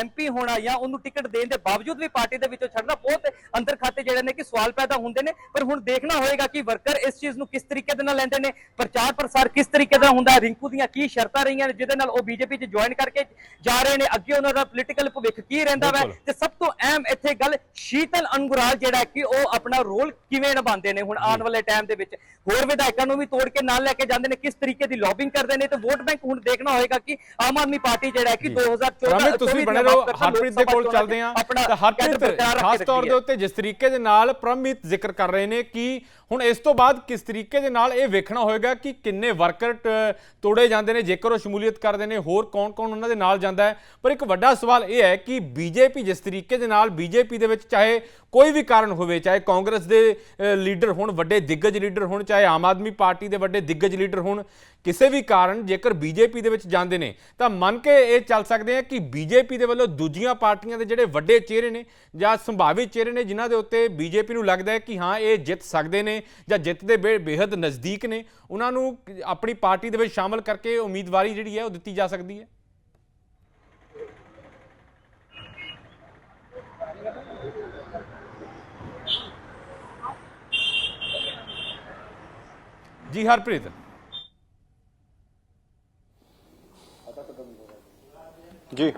ਐਮਪੀ ਹੋਣਾ ਜਾਂ ਉਹਨੂੰ ਟਿਕਟ ਦੇਣ ਦੇ ਬਾਵਜੂਦ ਵੀ ਪਾਰਟੀ ਦੇ ਵਿੱਚੋਂ ਛੱਡਣਾ ਬਹੁਤ ਅੰਦਰ ਖਾਤੇ ਜਿਹੜੇ ਨੇ ਕਿ ਸਵਾਲ ਪੈਦਾ ਹੁੰਦੇ ਨੇ। ਪਰ ਹੁਣ ਦੇਖਣਾ ਹੋਏਗਾ ਕਿ ਵਰਕਰ ਇਸ ਚੀਜ਼ ਨੂੰ ਕਿਸ ਤਰੀਕੇ ਦੇ ਨਾਲ ਲੈਂਦੇ ਨੇ ਪ੍ਰਚਾਰ ਪ੍ਰਸਾਰ ਕਿਸ ਤਰੀਕੇ ਦਾ ਹੁੰਦਾ ਹੈ ਰਿੰਕੂ ਦੀਆਂ ਕੀ ਸ਼ਰਤਾਂ ਰਹੀਆਂ ਨੇ ਜਿਹਦੇ ਨਾਲ ਉਹ ਬੀਜੇਪੀ 'ਚ ਜੁਆਇਨ ਕਰਕੇ ਜਾ ਰਹੇ ਨੇ ਅੱਗੇ ਉਹਨਾਂ ਦਾ ਪੋਲੀਟੀਕਲ ਭਵਿੱਖ ਕੀ ਰਹਿੰਦਾ ਵਾ। ਤੇ ਸਭ ਤੋਂ ਅਹਿਮ ਇੱਥੇ ਗੱਲ ਸ਼ੀਤਲ ਅੰਗੁਰਾਲ ਜਿਹੜਾ ਕਿ ਉਹ ਆਪਣਾ ਰੋਲ ਕਿਵੇਂ ਨਿਭਾਉਂਦੇ ਨੇ। ਹੁਣ ਆਉਣ ਵਾਲੇ ਟਾਈਮ ਦੇ ਵਿੱਚ। ਹੋਰ ਵਿਧਾਇਕਾਂ ਨੂੰ ਵੀ ਤੋੜ ਕੇ ਨਾਲ ਲੈ ਕੇ ਜਾਂਦੇ ਨੇ। ਕਿਸ ਤਰੀਕੇ ਦੀ ਲੌਬਿੰਗ ਕਰਦੇ ਨੇ? ਤੇ ਵੋਟ ਬੈਂਕ ਹੁਣ ਦੇਖਣਾ ਹੋਏਗਾ ਕਿ ਆਮ ਆਦਮੀ ਪਾਰਟੀ ਜਿਹੜਾ ਹੈ ਕਿ 2014 ਰਮਿਤ ਤੁਸੀਂ 24 ਬਣੇ ਰਹੋ। ਹਰਪ੍ਰੀਤ ਦੇ ਕੋਲ ਚੱਲਦੇ ਆਪਣਾ ਤਾਂ ਹਰਪ੍ਰੀਤ ਖਾਸ ਤੌਰ ਦੇ। ਉੱਤੇ ਜਿਸ ਤਰੀਕੇ ਦੇ ਨਾਲ ਪ੍ਰਮਿਤ ਜ਼ਿਕਰ ਕਰ ਰਹੇ ਨੇ ਕਿ ਹੁਣ ਇਸ ਤੋਂ ਬਾਅਦ ਕਿਸ ਤਰੀਕੇ ਦੇ ਨਾਲ ਇਹ ਵੇਖਣਾ ਹੋਏਗਾ ਕਿ ਕਿੰਨੇ ਵਰਕਰ ਟ- ਤੋੜੇ ਜਾਂਦੇ ਨੇ, ਜੇਕਰ ਉਹ ਸ਼ਮੂਲੀਅਤ ਕਰਦੇ ਨੇ, ਹੋਰ ਕੌਣ-ਕੌਣ ਉਹਨਾਂ ਦੇ ਨਾਲ ਜਾਂਦਾ ਹੈ? ਪਰ ਇੱਕ ਵੱਡਾ ਸਵਾਲ ਇਹ ਹੈ ਕਿ ਬੀਜੇਪੀ ਜਿਸ ਤਰੀਕੇ ਦੇ ਨਾਲ ਬੀਜੇਪੀ ਦੇ ਵਿੱਚ ਚਾਹੇ ਕੋਈ ਵੀ ਕਾਰਨ ਹੋਵੇ, ਚਾਹੇ ਕਾਂਗਰਸ ਦੇ ਲੀਡਰ ਹੋਣ, ਵੱਡੇ ਦਿੱਗਜ ਲੀਡਰ ਹੋਣ, ਚਾਹੇ ਆਮ ਆਦਮੀ ਪਾਰਟੀ ਦੇ ਵੱਡੇ ਦਿੱਗਜ ਲੀਡਰ ਹੋਣ, ਕਿਸੇ ਵੀ ਕਾਰਨ ਜੇਕਰ ਬੀਜੇਪੀ ਦੇ ਵਿੱਚ ਜਾਂਦੇ ਨੇ, ਤਾਂ ਮੰਨ ਕੇ ਇਹ ਚੱਲ ਸਕਦੇ ਆ ਕਿ ਬੀਜੇਪੀ ਦੇ ਵੱਲੋਂ ਦੂਜੀਆਂ ਪਾਰਟੀਆਂ ਦੇ ਜਿਹੜੇ ਵੱਡੇ ਚਿਹਰੇ ਨੇ ਜਾਂ ਸੰਭਾਵਿਤ ਚਿਹਰੇ ਨੇ, ਜਿਨ੍ਹਾਂ ਦੇ ਉੱਤੇ ਬੀਜੇਪੀ ਨੂੰ ਲੱਗਦਾ ਹੈ ਕਿ ਹਾਂ, ਇਹ ਜਿੱਤ ਸਕਦੇ ਨੇ ਜਾਂ ਜਿੱਤ ਦੇ ਬੇਹੱਦ ਨਜ਼ਦੀਕ ਨੇ, ਉਹਨਾਂ ਨੂੰ ਆਪਣੀ ਪਾਰਟੀ ਦੇ ਵਿੱਚ ਸ਼ਾਮਲ ਕਰਕੇ ਉਮੀਦਵਾਰੀ ਜਿਹੜੀ ਹੈ ਉਹ ਦਿੱਤੀ ਜਾ ਸਕਦੀ ਹੈ। ਜੀ, ਹਰਪ੍ਰੀਤ। ਜੀ।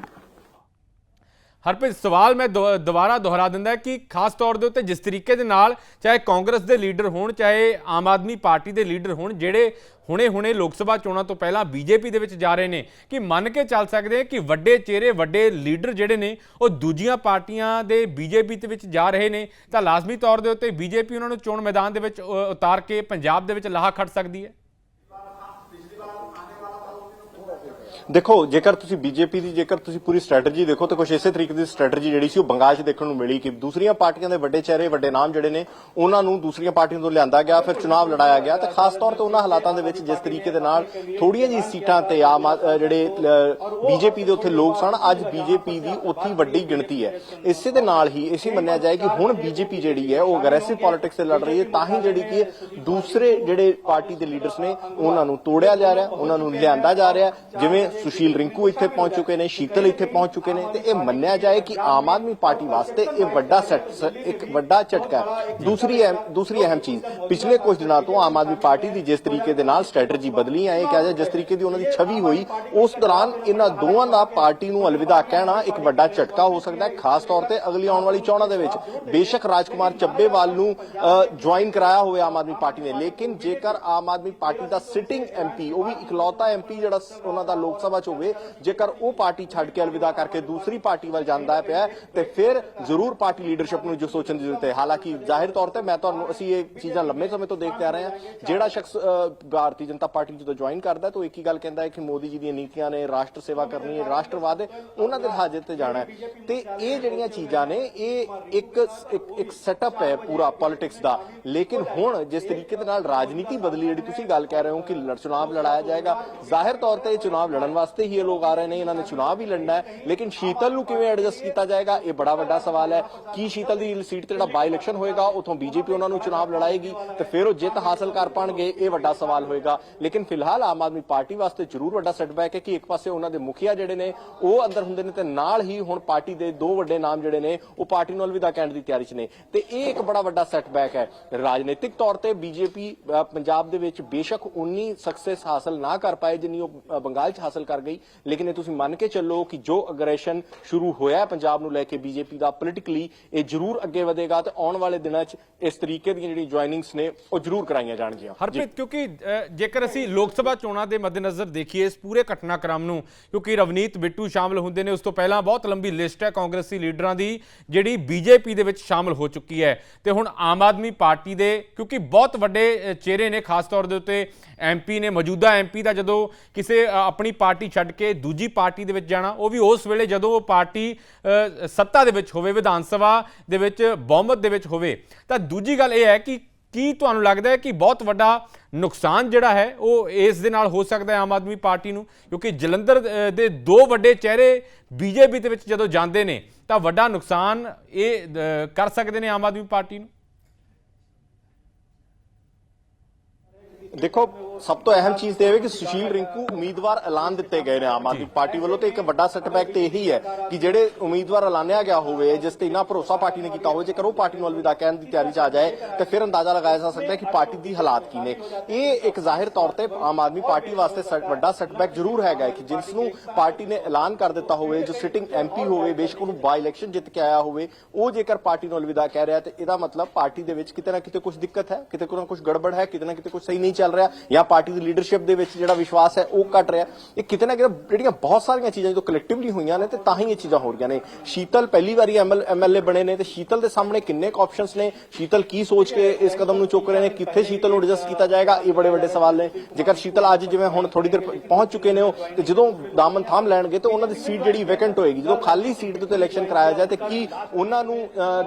ਹਰਪ੍ਰੀਤ, ਸਵਾਲ ਮੈਂ ਦੁ- ਦੁਬਾਰਾ ਦੁਹਰਾ ਦਿੰਦਾ ਕਿ ਖਾਸ ਤੌਰ ਦੇ ਉੱਤੇ ਜਿਸ ਤਰੀਕੇ ਦੇ ਨਾਲ ਚਾਹੇ ਕਾਂਗਰਸ ਦੇ ਲੀਡਰ ਹੋਣ, ਚਾਹੇ ਆਮ ਆਦਮੀ ਪਾਰਟੀ ਦੇ ਲੀਡਰ ਹੋਣ, ਜਿਹੜੇ ਹੁਣੇ-ਹੁਣੇ ਲੋਕ ਸਭਾ ਚੋਣਾਂ ਤੋਂ ਪਹਿਲਾਂ ਬੀਜੇਪੀ ਦੇ ਵਿੱਚ ਜਾ ਰਹੇ ਨੇ, ਕਿ ਮੰਨ ਕੇ ਚੱਲ ਸਕਦੇ ਕਿ ਵੱਡੇ ਚਿਹਰੇ, ਵੱਡੇ ਲੀਡਰ ਜਿਹੜੇ ਨੇ, ਉਹ ਦੂਜੀਆਂ ਪਾਰਟੀਆਂ ਦੇ ਬੀਜੇਪੀ ਦੇ ਵਿੱਚ ਜਾ ਰਹੇ ਨੇ, ਤਾਂ ਲਾਜ਼ਮੀ ਤੌਰ ਦੇ ਉੱਤੇ ਬੀਜੇਪੀ ਉਹਨਾਂ ਨੂੰ ਚੋਣ ਮੈਦਾਨ ਦੇ ਵਿੱਚ ਉਤਾਰ ਕੇ ਪੰਜਾਬ ਦੇ ਵਿੱਚ ਲਾਹਾ ਖੜ ਸਕਦੀ ਹੈ? ਦੇਖੋ, ਜੇਕਰ ਤੁਸੀਂ ਬੀਜੇਪੀ ਦੀ, ਜੇਕਰ ਤੁਸੀਂ ਪੂਰੀ ਸਟ੍ਰੈਟਜੀ ਦੇਖੋ, ਤਾਂ ਕੁਝ ਇਸੇ ਤਰੀਕੇ ਦੀ ਸਟ੍ਰੈਟਜੀ ਜਿਹੜੀ ਸੀ, ਉਹ ਬੰਗਾਲ 'ਚ ਦੇਖਣ ਨੂੰ ਮਿਲੀ ਕਿ ਦੂਸਰੀਆਂ ਪਾਰਟੀਆਂ ਦੇ ਵੱਡੇ ਚਿਹਰੇ, ਵੱਡੇ ਨਾਮ ਜਿਹੜੇ ਨੇ, ਉਹਨਾਂ ਨੂੰ ਦੂਸਰੀਆਂ ਪਾਰਟੀਆਂ ਤੋਂ ਲਿਆਂਦਾ ਗਿਆ, ਫਿਰ ਚੁਣਾਵ ਲੜਾਇਆ ਗਿਆ, ਤੇ ਖਾਸ ਤੌਰ ਤੇ ਉਹਨਾਂ ਹਾਲਾਤਾਂ ਦੇ ਵਿੱਚ ਜਿਸ ਤਰੀਕੇ ਦੇ ਨਾਲ ਥੋੜੀਆਂ ਜੀ ਸੀਟਾਂ ਤੇ ਆਮ ਜਿਹੜੇ ਬੀਜੇਪੀ ਦੇ ਉੱਥੇ ਲੋਕ ਸਨ, ਅੱਜ ਬੀਜੇਪੀ ਦੀ ਉੱਥੇ ਵੱਡੀ ਗਿਣਤੀ ਹੈ। ਇਸੇ ਦੇ ਨਾਲ ਹੀ, ਇਸੇ ਮੰਨਿਆ ਜਾਏ ਕਿ ਹੁਣ ਬੀਜੇਪੀ ਜਿਹੜੀ ਹੈ, ਉਹ ਅਗਰੈਸਿਵ ਪੋਲਿਟਿਕਸ ਤੇ ਲੜ ਰਹੀ ਹੈ, ਤਾਂ ਹੀ ਜਿਹੜੀ ਕਿ ਦੂਸਰੇ ਜਿਹੜੇ ਪਾਰਟੀ ਦੇ ਲੀਡਰਸ ਨੇ, ਉਹਨਾਂ ਨੂੰ ਤੋੜਿਆ ਜਾ ਰਿਹਾ, ਉਹਨਾਂ ਨੂੰ ਲਿਆਂਦਾ ਜਾ ਰਿਹਾ, ਜਿਵੇਂ ਸੁਸ਼ੀਲ ਰਿੰਕੂ ਇੱਥੇ ਪਹੁੰਚ ਚੁੱਕੇ ਨੇ, ਸ਼ੀਤਲ ਇੱਥੇ ਪਹੁੰਚ ਚੁੱਕੇ ਨੇ ਤੇ ਇਹ ਮੰਨਿਆ ਜਾਏ ਕਿ ਆਮ ਆਦਮੀ ਪਾਰਟੀ ਵਾਸਤੇ ਇਹ ਵੱਡਾ ਸੈਟ ਇੱਕ ਵੱਡਾ ਝਟਕਾ ਹੈ। ਦੂਸਰੀ ਦੂਸਰੀ ਅਹਿਮ ਚੀਜ਼, ਪਿਛਲੇ ਕੁਝ ਦਿਨਾਂ ਤੋਂ ਆਮ ਆਦਮੀ ਪਾਰਟੀ ਦੀ ਜਿਸ ਤਰੀਕੇ ਦੇ ਨਾਲ ਸਟ੍ਰੈਟਜੀ ਬਦਲੀ ਹੈ ਇਹ ਕਿਹਾ ਜਾਏ ਜਿਸ ਤਰੀਕੇ ਦੀ ਉਹਨਾਂ ਦੀ ਛਵੀ ਹੋਈ, ਉਸ ਦੌਰਾਨ ਇਹਨਾਂ ਦੋਵਾਂ ਦਾ ਪਾਰਟੀ ਨੂੰ ਅਲਵਿਦਾ ਕਹਿਣਾ ਇੱਕ ਵੱਡਾ ਝਟਕਾ ਹੋ ਸਕਦਾ ਹੈ, ਖਾਸ ਤੌਰ ਤੇ ਅਗਲੀ ਆਉਣ ਵਾਲੀ ਚੋਣਾਂ ਦੇ ਵਿੱਚ। ਬੇਸ਼ੱਕ ਰਾਜਕੁਮਾਰ ਚੱਬੇਵਾਲ ਨੂੰ ਜੁਆਇਨ ਕਰਾਇਆ ਹੋਵੇ ਆਮ ਆਦਮੀ ਪਾਰਟੀ ਨੇ, ਲੇਕਿਨ ਜੇਕਰ ਆਮ ਆਦਮੀ ਪਾਰਟੀ ਦਾ ਸਿਟਿੰਗ ਐਮਪੀ ਉਹ ਵੀ ਇਕਲੌਤਾ ਐਮਪੀ ਜਿਹੜਾ ਸ- ਉਹਨਾਂ ਦਾ ਲੋਕ ਸਭਾ ਚ ਹੋਵੇ, ਜੇਕਰ ਉਹ ਪਾਰਟੀ ਛੱਡ ਕੇ ਅਲਵਿਦਾ ਕਰਕੇ ਦੂਸਰੀ ਪਾਰਟੀ ਵੱਲ ਜਾਂਦਾ ਪਿਆ ਤੇ ਫਿਰ ਜ਼ਰੂਰ ਪਾਰਟੀ ਲੀਡਰਸ਼ਿਪ ਨੂੰ ਜੋ ਸੋਚਣ ਦੀ ਜ਼ਰੂਰਤ ਹੈ। ਹਾਲਾਂਕਿ ਜ਼ਾਹਿਰ ਤੌਰ ਤੇ ਮੈਂ ਤੁਹਾਨੂੰ, ਅਸੀਂ ਇਹ ਚੀਜ਼ਾਂ ਲੰਮੇ ਸਮੇਂ ਤੋਂ ਦੇਖਦੇ ਆ ਰਹੇ ਹਾਂ। ਜਿਹੜਾ ਸ਼ਖਸ ਭਾਰਤੀ ਜਨਤਾ ਪਾਰਟੀ ਜਦੋਂ ਜੁਆਇਨ ਕਰਦਾ ਤਾਂ ਇੱਕ ਹੀ ਗੱਲ ਕਹਿੰਦਾ ਹੈ ਕਿ ਮੋਦੀ ਜੀ ਦੀਆਂ ਨੀਤੀਆਂ ਨੇ ਰਾਸ਼ਟਰ ਸੇਵਾ ਕਰਨੀ ਹੈ, ਰਾਸ਼ਟਰਵਾਦ ਹੈ, ਉਹਨਾਂ ਦੇ ਹਾਜ਼ਰ ਤੇ ਜਾਣਾ ਹੈ। ਤੇ ਇਹ ਜਿਹੜੀਆਂ ਚੀਜ਼ਾਂ ਨੇ, ਇਹ ਇੱਕ ਇੱਕ- ਸੈਟਅਪ ਹੈ ਪੂਰਾ ਪੋਲਿਟਿਕਸ ਦਾ। ਲੇਕਿਨ ਹੁਣ ਜਿਸ ਤਰੀਕੇ ਦੇ ਨਾਲ ਰਾਜਨੀਤੀ ਬਦਲੀ, ਜਿਹੜੀ ਤੁਸੀਂ ਗੱਲ ਕਹਿ ਰਹੇ ਹੋ ਕਿ ਲੜ- ਚੁਣਾਵ ਲੜਾਇਆ ਜਾਏਗਾ, ਜ਼ਾਹਿਰ ਤੌਰ ਤੇ ਇਹ ਚੁਣਾਵ ਲੜਨ ਜਿਤਾਉਣ ਵਾਸਤੇ ਹੀ ਇਹ ਲੋਕ ਆ ਰਹੇ ਨੇ, ਇਹਨਾਂ ਨੇ ਚੁਣਾਵ ਵੀ ਲੜਨਾ ਹੈ। ਲੇਕਿਨ ਸ਼ੀਤਲ ਨੂੰ ਕਿਵੇਂ ਐਡਜਸਟ ਕੀਤਾ ਜਾਏਗਾ? ਇਹ ਬੜਾ ਵੱਡਾ ਸਵਾਲ ਹੈ। ਕੀ ਸ਼ੀਤਲ ਦੀ ਸੀਟ ਤੇ ਜਿਹੜਾ ਬਾਈ ਇਲੈਕਸ਼ਨ ਹੋਏਗਾ, ਉਥੋਂ ਬੀਜੇਪੀ ਉਹਨਾਂ ਨੂੰ ਚੁਣਾਵ ਲੜਾਏਗੀ ਤੇ ਫਿਰ ਉਹ ਜਿੱਤ ਹਾਸਲ ਕਰ ਪਾਣਗੇ, ਇਹ ਵੱਡਾ ਸਵਾਲ ਹੋਏਗਾ। ਲੇਕਿਨ ਫਿਲਹਾਲ ਆਮ ਆਦਮੀ ਪਾਰਟੀ ਵਾਸਤੇ ਜ਼ਰੂਰ ਵੱਡਾ ਸੈਟਬੈਕ ਹੈ ਕਿ ਇੱਕ ਪਾਸੇ ਉਹਨਾਂ ਦੇ ਮੁਖੀਆ ਜਿਹੜੇ ਨੇ, ਉਹ ਅੰਦਰ ਹੁੰਦੇ ਨੇ ਤੇ ਨਾਲ ਹੀ ਹੁਣ ਪਾਰਟੀ ਦੇ ਦੋ ਵੱਡੇ ਨਾਮ ਜਿਹੜੇ ਨੇ, ਉਹ ਪਾਰਟੀ ਨੂੰ ਅਲਵਿਦਾ ਕਹਿਣ ਦੀ ਤਿਆਰੀ 'ਚ ਨੇ। ਤੇ ਇਹ ਇੱਕ ਬੜਾ ਵੱਡਾ ਸੈਟਬੈਕ ਹੈ। ਰਾਜਨੀਤਿਕ ਤੌਰ ਤੇ ਬੀਜੇਪੀ ਪੰਜਾਬ ਦੇ ਵਿੱਚ ਬੇਸ਼ੱਕ ਉਨੀ ਸਕਸੈਸ ਹਾਸਲ ਨਾ ਕਰ ਪਾਏ ਜਿੰਨੀ ਉਹ ਬੰਗਾਲ 'ਚ ਹਾਸਲ ਕਰ ਗਈ। ਲੇਕਿਨ ਇਹ ਤੁਸੀਂ ਮੰਨ ਕੇ ਚੱਲੋ ਕਿ ਜੋ ਅਗਰੈਸ਼ਨ ਸ਼ੁਰੂ ਹੋਇਆ ਪੰਜਾਬ ਨੂੰ ਲੈ ਕੇ ਬੀਜੇਪੀ ਦਾ ਪੋਲਿਟਿਕਲੀ ਇਹ ਜ਼ਰੂਰ ਅੱਗੇ ਵਧੇਗਾ ਤੇ ਆਉਣ ਵਾਲੇ ਦਿਨਾਂ 'ਚ ਇਸ ਤਰੀਕੇ ਦੀਆਂ ਜਿਹੜੀ ਜੁਆਇਨਿੰਗਸ ਨੇ, ਉਹ ਜ਼ਰੂਰ ਕਰਾਈਆਂ ਜਾਣਗੀਆਂ। ਹਰਪ੍ਰੀਤ, ਕਿਉਂਕਿ ਜੇਕਰ ਅਸੀਂ ਲੋਕ ਸਭਾ ਚੋਣਾਂ ਦੇ ਮੱਦੇਨਜ਼ਰ ਦੇਖੀਏ, ਇਸ ਪੂਰੇ ਘਟਨਾਕ੍ਰਮ ਨੂੰ, ਕਿਉਂਕਿ ਰਵਨੀਤ, ਬਿੱਟੂ ਸ਼ਾਮਲ ਹੁੰਦੇ ਨੇ, ਉਸ ਤੋਂ ਪਹਿਲਾਂ ਬਹੁਤ ਲੰਬੀ ਲਿਸਟ ਹੈ ਕਾਂਗਰਸੀ ਲੀਡਰਾਂ ਦੀ, ਜਿਹੜੀ ਬੀਜੇਪੀ ਦੇ ਵਿੱਚ ਸ਼ਾਮਲ ਹੋ ਚੁੱਕੀ ਹੈ। ਤੇ ਹੁਣ ਆਮ ਆਦਮੀ ਪਾਰਟੀ ਦੇ, ਕਿਉਂਕਿ ਬਹੁਤ ਵੱਡੇ ਚਿਹਰੇ ਨੇ, ਖਾਸ ਤੌਰ ਦੇ ਉੱਤੇ ਐਮਪੀ ਨੇ, ਮੌਜੂਦਾ ਐਮਪੀ ਦਾ ਜਦੋਂ ਕਿਸੇ ਆਪਣੀ ਪਾਰਟੀ ਛੱਡ ਕੇ ਦੂਜੀ ਪਾਰਟੀ ਦੇ ਵਿੱਚ ਜਾਣਾ, ਉਹ ਵੀ ਉਸ ਵੇਲੇ ਜਦੋਂ ਉਹ ਪਾਰਟੀ ਸੱਤਾ ਦੇ ਵਿੱਚ ਹੋਵੇ, ਵਿਧਾਨ ਸਭਾ ਦੇ ਵਿੱਚ, ਬਹੁਮਤ ਦੇ ਵਿੱਚ ਹੋਵੇ, ਤਾਂ ਦੂਜੀ ਗੱਲ ਇਹ ਹੈ ਕਿ ਕੀ ਤੁਹਾਨੂੰ ਲੱਗਦਾ ਹੈ ਕਿ ਬਹੁਤ ਵੱਡਾ ਨੁਕਸਾਨ ਜਿਹੜਾ ਹੈ, ਉਹ ਇਸ ਦੇ ਨਾਲ ਹੋ ਸਕਦਾ ਹੈ ਆਮ ਆਦਮੀ ਪਾਰਟੀ ਨੂੰ? ਕਿਉਂਕਿ ਜਲੰਧਰ ਦੇ ਦੋ ਵੱਡੇ ਚਿਹਰੇ ਬੀਜੇਪੀ ਦੇ ਵਿੱਚ ਜਦੋਂ ਜਾਂਦੇ ਨੇ, ਤਾਂ ਵੱਡਾ ਨੁਕਸਾਨ ਇਹ ਕਰ ਸਕਦੇ ਨੇ ਆਮ ਆਦਮੀ ਪਾਰਟੀ ਨੂੰ? ਦੇਖੋ ਸਭ ਤੋਂ ਅਹਿਮ ਚੀਜ਼ ਤੇ ਇਹ ਹੈ ਕਿ ਸੁਸ਼ੀਲ ਰਿੰਕੂ ਉਮੀਦਵਾਰ ਐਲਾਨ ਦਿੱਤੇ ਗਏ ਨੇ ਆਮ ਆਦਮੀ ਪਾਰਟੀ ਵੱਲੋਂ ਤੇ ਇੱਕ ਵੱਡਾ ਸੈਟਬੈਕ ਤੇ ਇਹੀ ਹੈ ਕਿ ਜਿਹੜੇ ਉਮੀਦਵਾਰ ਐਲਾਨਿਆ ਗਿਆ ਹੋਵੇ ਜਿਸ ਤੇ ਇੰਨਾ ਭਰੋਸਾ ਪਾਰਟੀ ਨੇ ਕੀਤਾ ਹੋਵੇ ਜੇਕਰ ਉਹ ਪਾਰਟੀ ਨੂੰ ਅਲਵਿਦਾ ਕਹਿਣ ਦੀ ਤਿਆਰੀ 'ਚ ਆ ਜਾਏ ਤੇ ਫਿਰ ਅੰਦਾਜ਼ਾ ਲਗਾਇਆ ਜਾ ਸਕਦਾ ਹੈ ਕਿ ਪਾਰਟੀ ਦੀ ਹਾਲਾਤ ਕੀ ਨੇ। ਇਹ ਇੱਕ ਜ਼ਾਹਿਰ ਤੌਰ ਤੇ ਆਮ ਆਦਮੀ ਪਾਰਟੀ ਵਾਸਤੇ ਵੱਡਾ ਸੈਟਬੈਕ ਜ਼ਰੂਰ ਹੈਗਾ ਕਿ ਜਿਸ ਨੂੰ ਪਾਰਟੀ ਨੇ ਐਲਾਨ ਕਰ ਦਿੱਤਾ ਹੋਵੇ ਜੋ ਸਿਟਿੰਗ ਐਮਪੀ ਹੋਵੇ ਬੇਸ਼ੱਕ ਉਹਨੂੰ ਬਾਈ ਇਲੈਕਸ਼ਨ ਜਿੱਤ ਕੇ ਆਇਆ ਹੋਵੇ ਉਹ ਜੇਕਰ ਪਾਰਟੀ ਨੂੰ ਅਲਵਿਦਾ ਕਹਿ ਰਿਹਾ ਤੇ ਇਹਦਾ ਮਤਲਬ ਪਾਰਟੀ ਦੇ ਵਿੱਚ ਕਿਤੇ ਨਾ ਕਿਤੇ ਕੁਝ ਦਿੱਕਤ ਹੈ ਕਿਤੇ ਕੋਈ ਨਾ ਕੁਝ ਗੜਬੜ ਹੈ ਕਿਤੇ ਨਾ ਕਿਤੇ ਕੁਝ ਸਹੀ ਨਹੀਂ ਚੱਲ ਰਿਹਾ ਜਾਂ ਪਾਰਟੀ ਦੀ ਲੀਡਰਸ਼ਿਪ ਦੇ ਵਿੱਚ ਜਿਹੜਾ ਵਿਸ਼ਵਾਸ ਹੈ, ਉਹ ਘਟ ਰਿਹਾ। ਇਹ ਕਿਤੇ ਨਾ ਕਿਤੇ ਜਿਹੜੀਆਂ ਬਹੁਤ ਸਾਰੀਆਂ ਚੀਜ਼ਾਂ ਜਦੋਂ ਕਲੈਕਟਿਵਲੀ ਹੋਈਆਂ ਨੇ, ਤੇ ਤਾਂ ਹੀ ਇਹ ਚੀਜ਼ਾਂ ਹੋ ਰਹੀਆਂ ਨੇ। ਸ਼ੀਤਲ ਪਹਿਲੀ ਵਾਰੀ ਐਮਐਲਏ ਬਣੇ ਨੇ, ਤੇ ਸ਼ੀਤਲ ਦੇ ਸਾਹਮਣੇ ਕਿੰਨੇ ਕੁ ਆਪਸ਼ਨਸ ਨੇ? ਸ਼ੀਤਲ ਕੀ ਸੋਚ ਕੇ ਇਸ ਕਦਮ ਨੂੰ ਚੁੱਕ ਰਹੇ ਨੇ? ਕਿੱਥੇ ਸ਼ੀਤਲ ਨੂੰ ਐਡਜਸਟ ਕੀਤਾ ਜਾਏਗਾ? ਇਹ ਬੜੇ ਵੱਡੇ ਸਵਾਲ ਨੇ। ਜੇਕਰ ਸ਼ੀਤਲ ਅੱਜ ਜਿਵੇਂ ਹੁਣ ਥੋੜੀ ਦੇਰ ਪਹੁੰਚ ਚੁੱਕੇ ਨੇ ਉਹ, ਤੇ ਜਦੋਂ ਦਾਮਨ ਥਾਮ ਲੈਣਗੇ, ਤੇ ਉਹਨਾਂ ਦੀ ਸੀਟ ਜਿਹੜੀ ਵੈਕੈਂਟ ਹੋਏਗੀ, ਜਦੋਂ ਖਾਲੀ ਸੀਟ ਦੇ ਉੱਤੇ ਇਲੈਕਸ਼ਨ ਕਰਾਇਆ ਜਾਏ, ਤੇ ਕੀ ਉਹਨਾਂ ਨੂੰ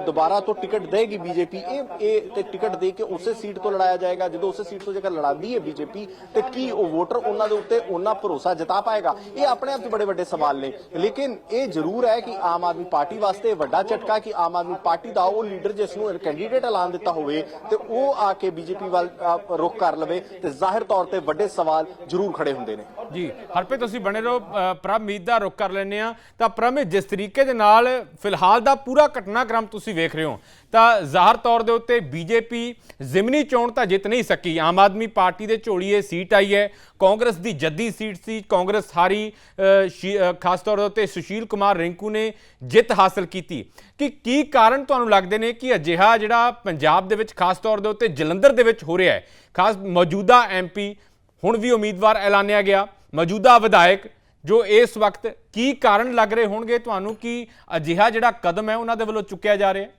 ਦੁਬਾਰਾ ਤੋਂ ਟਿਕਟ ਦੇਗੀ ਬੀਜੇਪੀ ਇਹ ਇਹ ਤੇ ਟਿਕਟ ਦੇ ਕੇ ਉਸੇ ਸੀਟ ਤੋਂ ਲੜਾਇਆ ਜਾਏਗਾ। ਜਦੋਂ ਉਸੇ ਸੀਟ ਤੋਂ ਜੇਕਰ ਲੜਾਉਂਦੀ ਹੈ ਬੀਜੇਪੀ ਤੇ ਕੀ ਉਹ ਵੋਟਰ ਉਹਨਾਂ ਦੇ ਉੱਤੇ ਉਹਨਾਂ ਭਰੋਸਾ ਜਤਾ ਪਾਏਗਾ? ਇਹ ਆਪਣੇ ਆਪ 'ਚ ਬੜੇ ਵੱਡੇ ਸਵਾਲ ਨੇ। ਲੇਕਿਨ ਇਹ ਜ਼ਰੂਰ ਹੈ ਕਿ ਆਮ ਆਦਮੀ ਪਾਰਟੀ ਵਾਸਤੇ ਵੱਡਾ ਝਟਕਾ ਕਿ ਆਮ ਆਦਮੀ ਪਾਰਟੀ ਦਾ ਉਹ ਲੀਡਰ ਜਿਸ ਨੂੰ ਕੈਂਡੀਡੇਟ ਐਲਾਨ ਦਿੱਤਾ ਹੋਵੇ ਤੇ ਉਹ ਆ ਕੇ ਬੀਜੇਪੀ ਵੱਲ ਅਹ, ਰੁਖ ਕਰ ਲਵੇ ਤੇ ਜ਼ਾਹਿਰ ਤੌਰ ਤੇ ਵੱਡੇ ਸਵਾਲ ਜ਼ਰੂਰ ਖੜੇ ਹੁੰਦੇ ਨੇ। ਜੀ ਹਰਪੇ ਤੁਸੀਂ ਬਣੇ ਰਹੋ। ਅ, ਪ੍ਰਮੀਤ ਦਾ ਰੁਕ ਕਰ ਲੈਂਦੇ ਆ ਤਾਂ ਪ੍ਰਮੀਤ ਜਿਸ ਤਰੀਕੇ ਦੇ ਨਾਲ ਫਿਲਹਾਲ ਦਾ ਪੂਰਾ ਘਟਨਾਕ੍ਰਮ ਤੁਸੀਂ ਵੇਖ ਰਹੇ ਹੋ ਤਾਂ ਜ਼ਾਹਰ ਤੌਰ ਦੇ ਉੱਤੇ ਬੀਜੇਪੀ ਜ਼ਿਮਨੀ ਚੋਣ ਤਾਂ ਜਿੱਤ ਨਹੀਂ ਸਕੀ। ਆਮ ਆਦਮੀ ਪਾਰਟੀ ਦੇ ਝੋਲੀਏ ਸੀਟ ਆਈ ਹੈ। ਕਾਂਗਰਸ ਦੀ ਜੱਦੀ ਸੀਟ ਸੀ। ਕਾਂਗਰਸ ਹਾਰੀ ਸ਼ੀ- ਖਾਸ ਤੌਰ ਦੇ ਉੱਤੇ ਸੁਸ਼ੀਲ ਕੁਮਾਰ ਰਿੰਕੂ ਨੇ ਜਿੱਤ ਹਾਸਲ ਕੀਤੀ। ਕਿ ਕੀ ਕਾਰਨ ਤੁਹਾਨੂੰ ਲੱਗਦੇ ਨੇ ਕਿ ਅਜਿਹਾ ਜਿਹੜਾ ਪੰਜਾਬ ਦੇ ਵਿੱਚ ਖਾਸ ਤੌਰ ਦੇ ਉੱਤੇ ਜਲੰਧਰ ਦੇ ਵਿੱਚ ਹੋ ਰਿਹਾ ਹੈ? ਖਾਸ ਮੌਜੂਦਾ ਐਮਪੀ ਹੁਣ ਵੀ ਉਮੀਦਵਾਰ ਐਲਾਨਿਆ ਗਿਆ। ਮੌਜੂਦਾ ਵਿਧਾਇਕ ਜੋ ਇਸ ਵਕਤ ਕੀ ਕਾਰਨ ਲੱਗ ਰਹੇ ਹੋਣਗੇ? ਤੁਹਾਨੂੰ ਕਿ ਅਜਿਹਾ ਜਿਹੜਾ ਕਦਮ ਹੈ ਉਹਨਾਂ ਦੇ ਵੱਲੋਂ ਚੁੱਕਿਆ ਜਾ ਰਿਹਾ ਹੈ?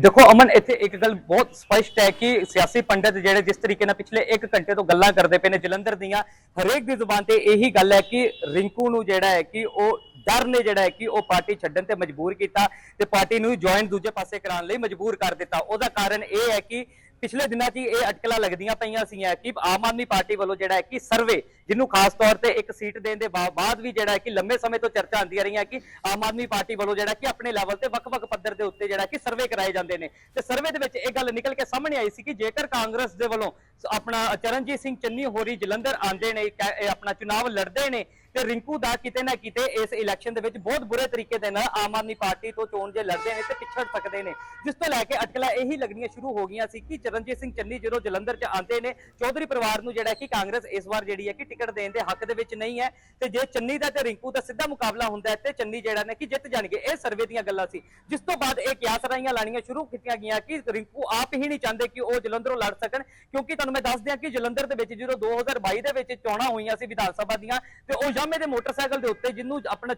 ਦੇਖੋ ਅਮਨ, ਇੱਥੇ ਇੱਕ ਗੱਲ ਬਹੁਤ ਸਪਸ਼ਟ ਹੈ ਕਿ ਸਿਆਸੀ ਪੰਡਤ ਜਿਹੜੇ ਜਿਸ ਤਰੀਕੇ ਨਾਲ ਪਿਛਲੇ 1 ਘੰਟੇ ਤੋਂ ਗੱਲਾਂ ਕਰਦੇ ਪਏ ਨੇ, ਜਲੰਧਰ ਦੀਆਂ, ਹਰੇਕ ਦੀ ਜ਼ੁਬਾਨ ਤੇ ਇਹੀ ਗੱਲ ਹੈ ਕਿ ਰਿੰਕੂ ਨੂੰ ਜਿਹੜਾ ਹੈ ਕਿ ਉਹ ਡਰ ਨੇ ਜਿਹੜਾ ਹੈ ਕਿ ਉਹ ਪਾਰਟੀ ਛੱਡਣ ਤੇ ਮਜਬੂਰ ਕੀਤਾ ਤੇ ਪਾਰਟੀ ਨੂੰ ਜੁਆਇਨ ਦੂਜੇ ਪਾਸੇ ਕਰਾਉਣ ਲਈ ਮਜਬੂਰ ਕਰ ਦਿੱਤਾ। ਉਹਦਾ ਕਾਰਨ ਇਹ ਹੈ ਕਿ ਪਿਛਲੇ ਦਿਨਾਂ 'ਚ ਹੀ ਇਹ ਅਟਕਲਾਂ ਲੱਗਦੀਆਂ ਪਈਆਂ ਸੀਆਂ ਕਿ ਆਮ ਆਦਮੀ ਪਾਰਟੀ ਵੱਲੋਂ ਜਿਹੜਾ ਹੈ ਕਿ ਸਰਵੇ ਜਿਹਨੂੰ ਖਾਸ ਤੌਰ ਤੇ ਇੱਕ ਸੀਟ ਦੇਣ ਦੇ ਬਾਅਦ ਵੀ ਜਿਹੜਾ ਕਿ ਲੰਮੇ ਸਮੇਂ ਤੋਂ ਚਰਚਾ ਆਉਂਦੀਆਂ ਰਹੀਆਂ ਕਿ ਆਮ ਆਦਮੀ ਪਾਰਟੀ ਵੱਲੋਂ ਜਿਹੜਾ ਕਿ ਆਪਣੇ ਲੈਵਲ ਤੇ ਵੱਖ-ਵੱਖ ਪੱਧਰ ਦੇ ਉੱਤੇ ਜਿਹੜਾ ਕਿ ਸਰਵੇ ਕਰਾਏ ਜਾਂਦੇ ਨੇ। ਤੇ ਸਰਵੇ ਦੇ ਵਿੱਚ ਇਹ ਗੱਲ ਨਿਕਲ ਕੇ ਸਾਹਮਣੇ ਆਈ ਸੀ ਕਿ ਜੇਕਰ ਕਾਂਗਰਸ ਦੇ ਵੱਲੋਂ ਆਪਣਾ ਚਰਨਜੀਤ ਸਿੰਘ ਚੰਨੀ ਹੋਰੀ ਜਲੰਧਰ ਆਂਦੇ ਨੇ ਆਪਣਾ ਚੁਣਾਵ ਲੜਦੇ ਨੇ, ਤੇ ਰਿੰਕੂ ਦਾ ਕਿਤੇ ਨਾ ਕਿਤੇ ਇਸ ਇਲੈਕਸ਼ਨ ਦੇ ਵਿੱਚ ਬਹੁਤ ਬੁਰੇ ਤਰੀਕੇ ਦੇ ਨਾਲ ਆਮ ਆਦਮੀ ਪਾਰਟੀ ਤੋਂ ਚੋਣ ਜੇ ਲੜਦੇ ਨੇ ਤੇ ਪਿਛੜ ਸਕਦੇ ਨੇ। ਜਿਸ ਤੋਂ ਲੈ ਕੇ ਅਟਕਲਾਂ ਇਹੀ ਲੱਗਣੀਆਂ ਸ਼ੁਰੂ ਹੋ ਗਈਆਂ ਸੀ ਕਿ ਚਰਨਜੀਤ ਸਿੰਘ ਚੰਨੀ ਜਦੋਂ ਜਲੰਧਰ 'ਚ ਆਂਦੇ ਨੇ, ਚੌਧਰੀ ਪਰਿਵਾਰ ਨੂੰ ਜਿਹੜਾ ਕਿ ਕਾਂਗਰਸ ਇਸ ਵਾਰ ਜਿਹੜੀ ਹੈ ਕਿ ਟਿਕਟ ਦੇਣ ਦੇ ਹੱਕ ਦੇ ਵਿੱਚ ਨਹੀਂ ਹੈ ਤੇ ਜੇ ਚੰਨੀ ਦਾ ਤੇ ਰਿੰਕੂ ਦਾ ਸਿੱਧਾ ਮੁਕਾਬਲਾ ਹੁੰਦਾ ਤੇ ਚੰਨੀ ਜਿਹੜਾ ਨੇ ਕਿ ਜਿੱਤ ਜਾਣਗੇ। ਇਹ ਸਰਵੇ ਦੀਆਂ ਗੱਲਾਂ ਸੀ। ਜਿਸ ਤੋਂ ਬਾਅਦ ਇਹ ਕਿਆਸ ਰਾਈਆਂ ਲਾਣੀਆਂ ਸ਼ੁਰੂ ਕੀਤੀਆਂ ਗਈਆਂ ਕਿ ਰਿੰਕੂ ਆਪ ਹੀ ਨਹੀਂ ਚਾਹੁੰਦੇ ਕਿ ਉਹ ਜਲੰਧਰੋਂ ਲੜ ਸਕਣ। ਕਿਉਂਕਿ ਤੁਹਾਨੂੰ ਮੈਂ ਦੱਸ ਦਿਆਂ ਕਿ ਜਲੰਧਰ ਦੇ ਵਿੱਚ ਜਦੋਂ 2022 ਦੇ ਵਿੱਚ ਚੋਣਾਂ ਹੋਈਆਂ ਸੀ ਵਿਧਾਨ ਸਭਾ ਦੀਆਂ ਤੇ ਉਹ ਪਜਾਮੇ ਦੇ ਮੋਟਰਸਾਈਕਲ ਦੇ ਉੱਤੇ ਜਿਹਨੂੰ ਆਪਣਾ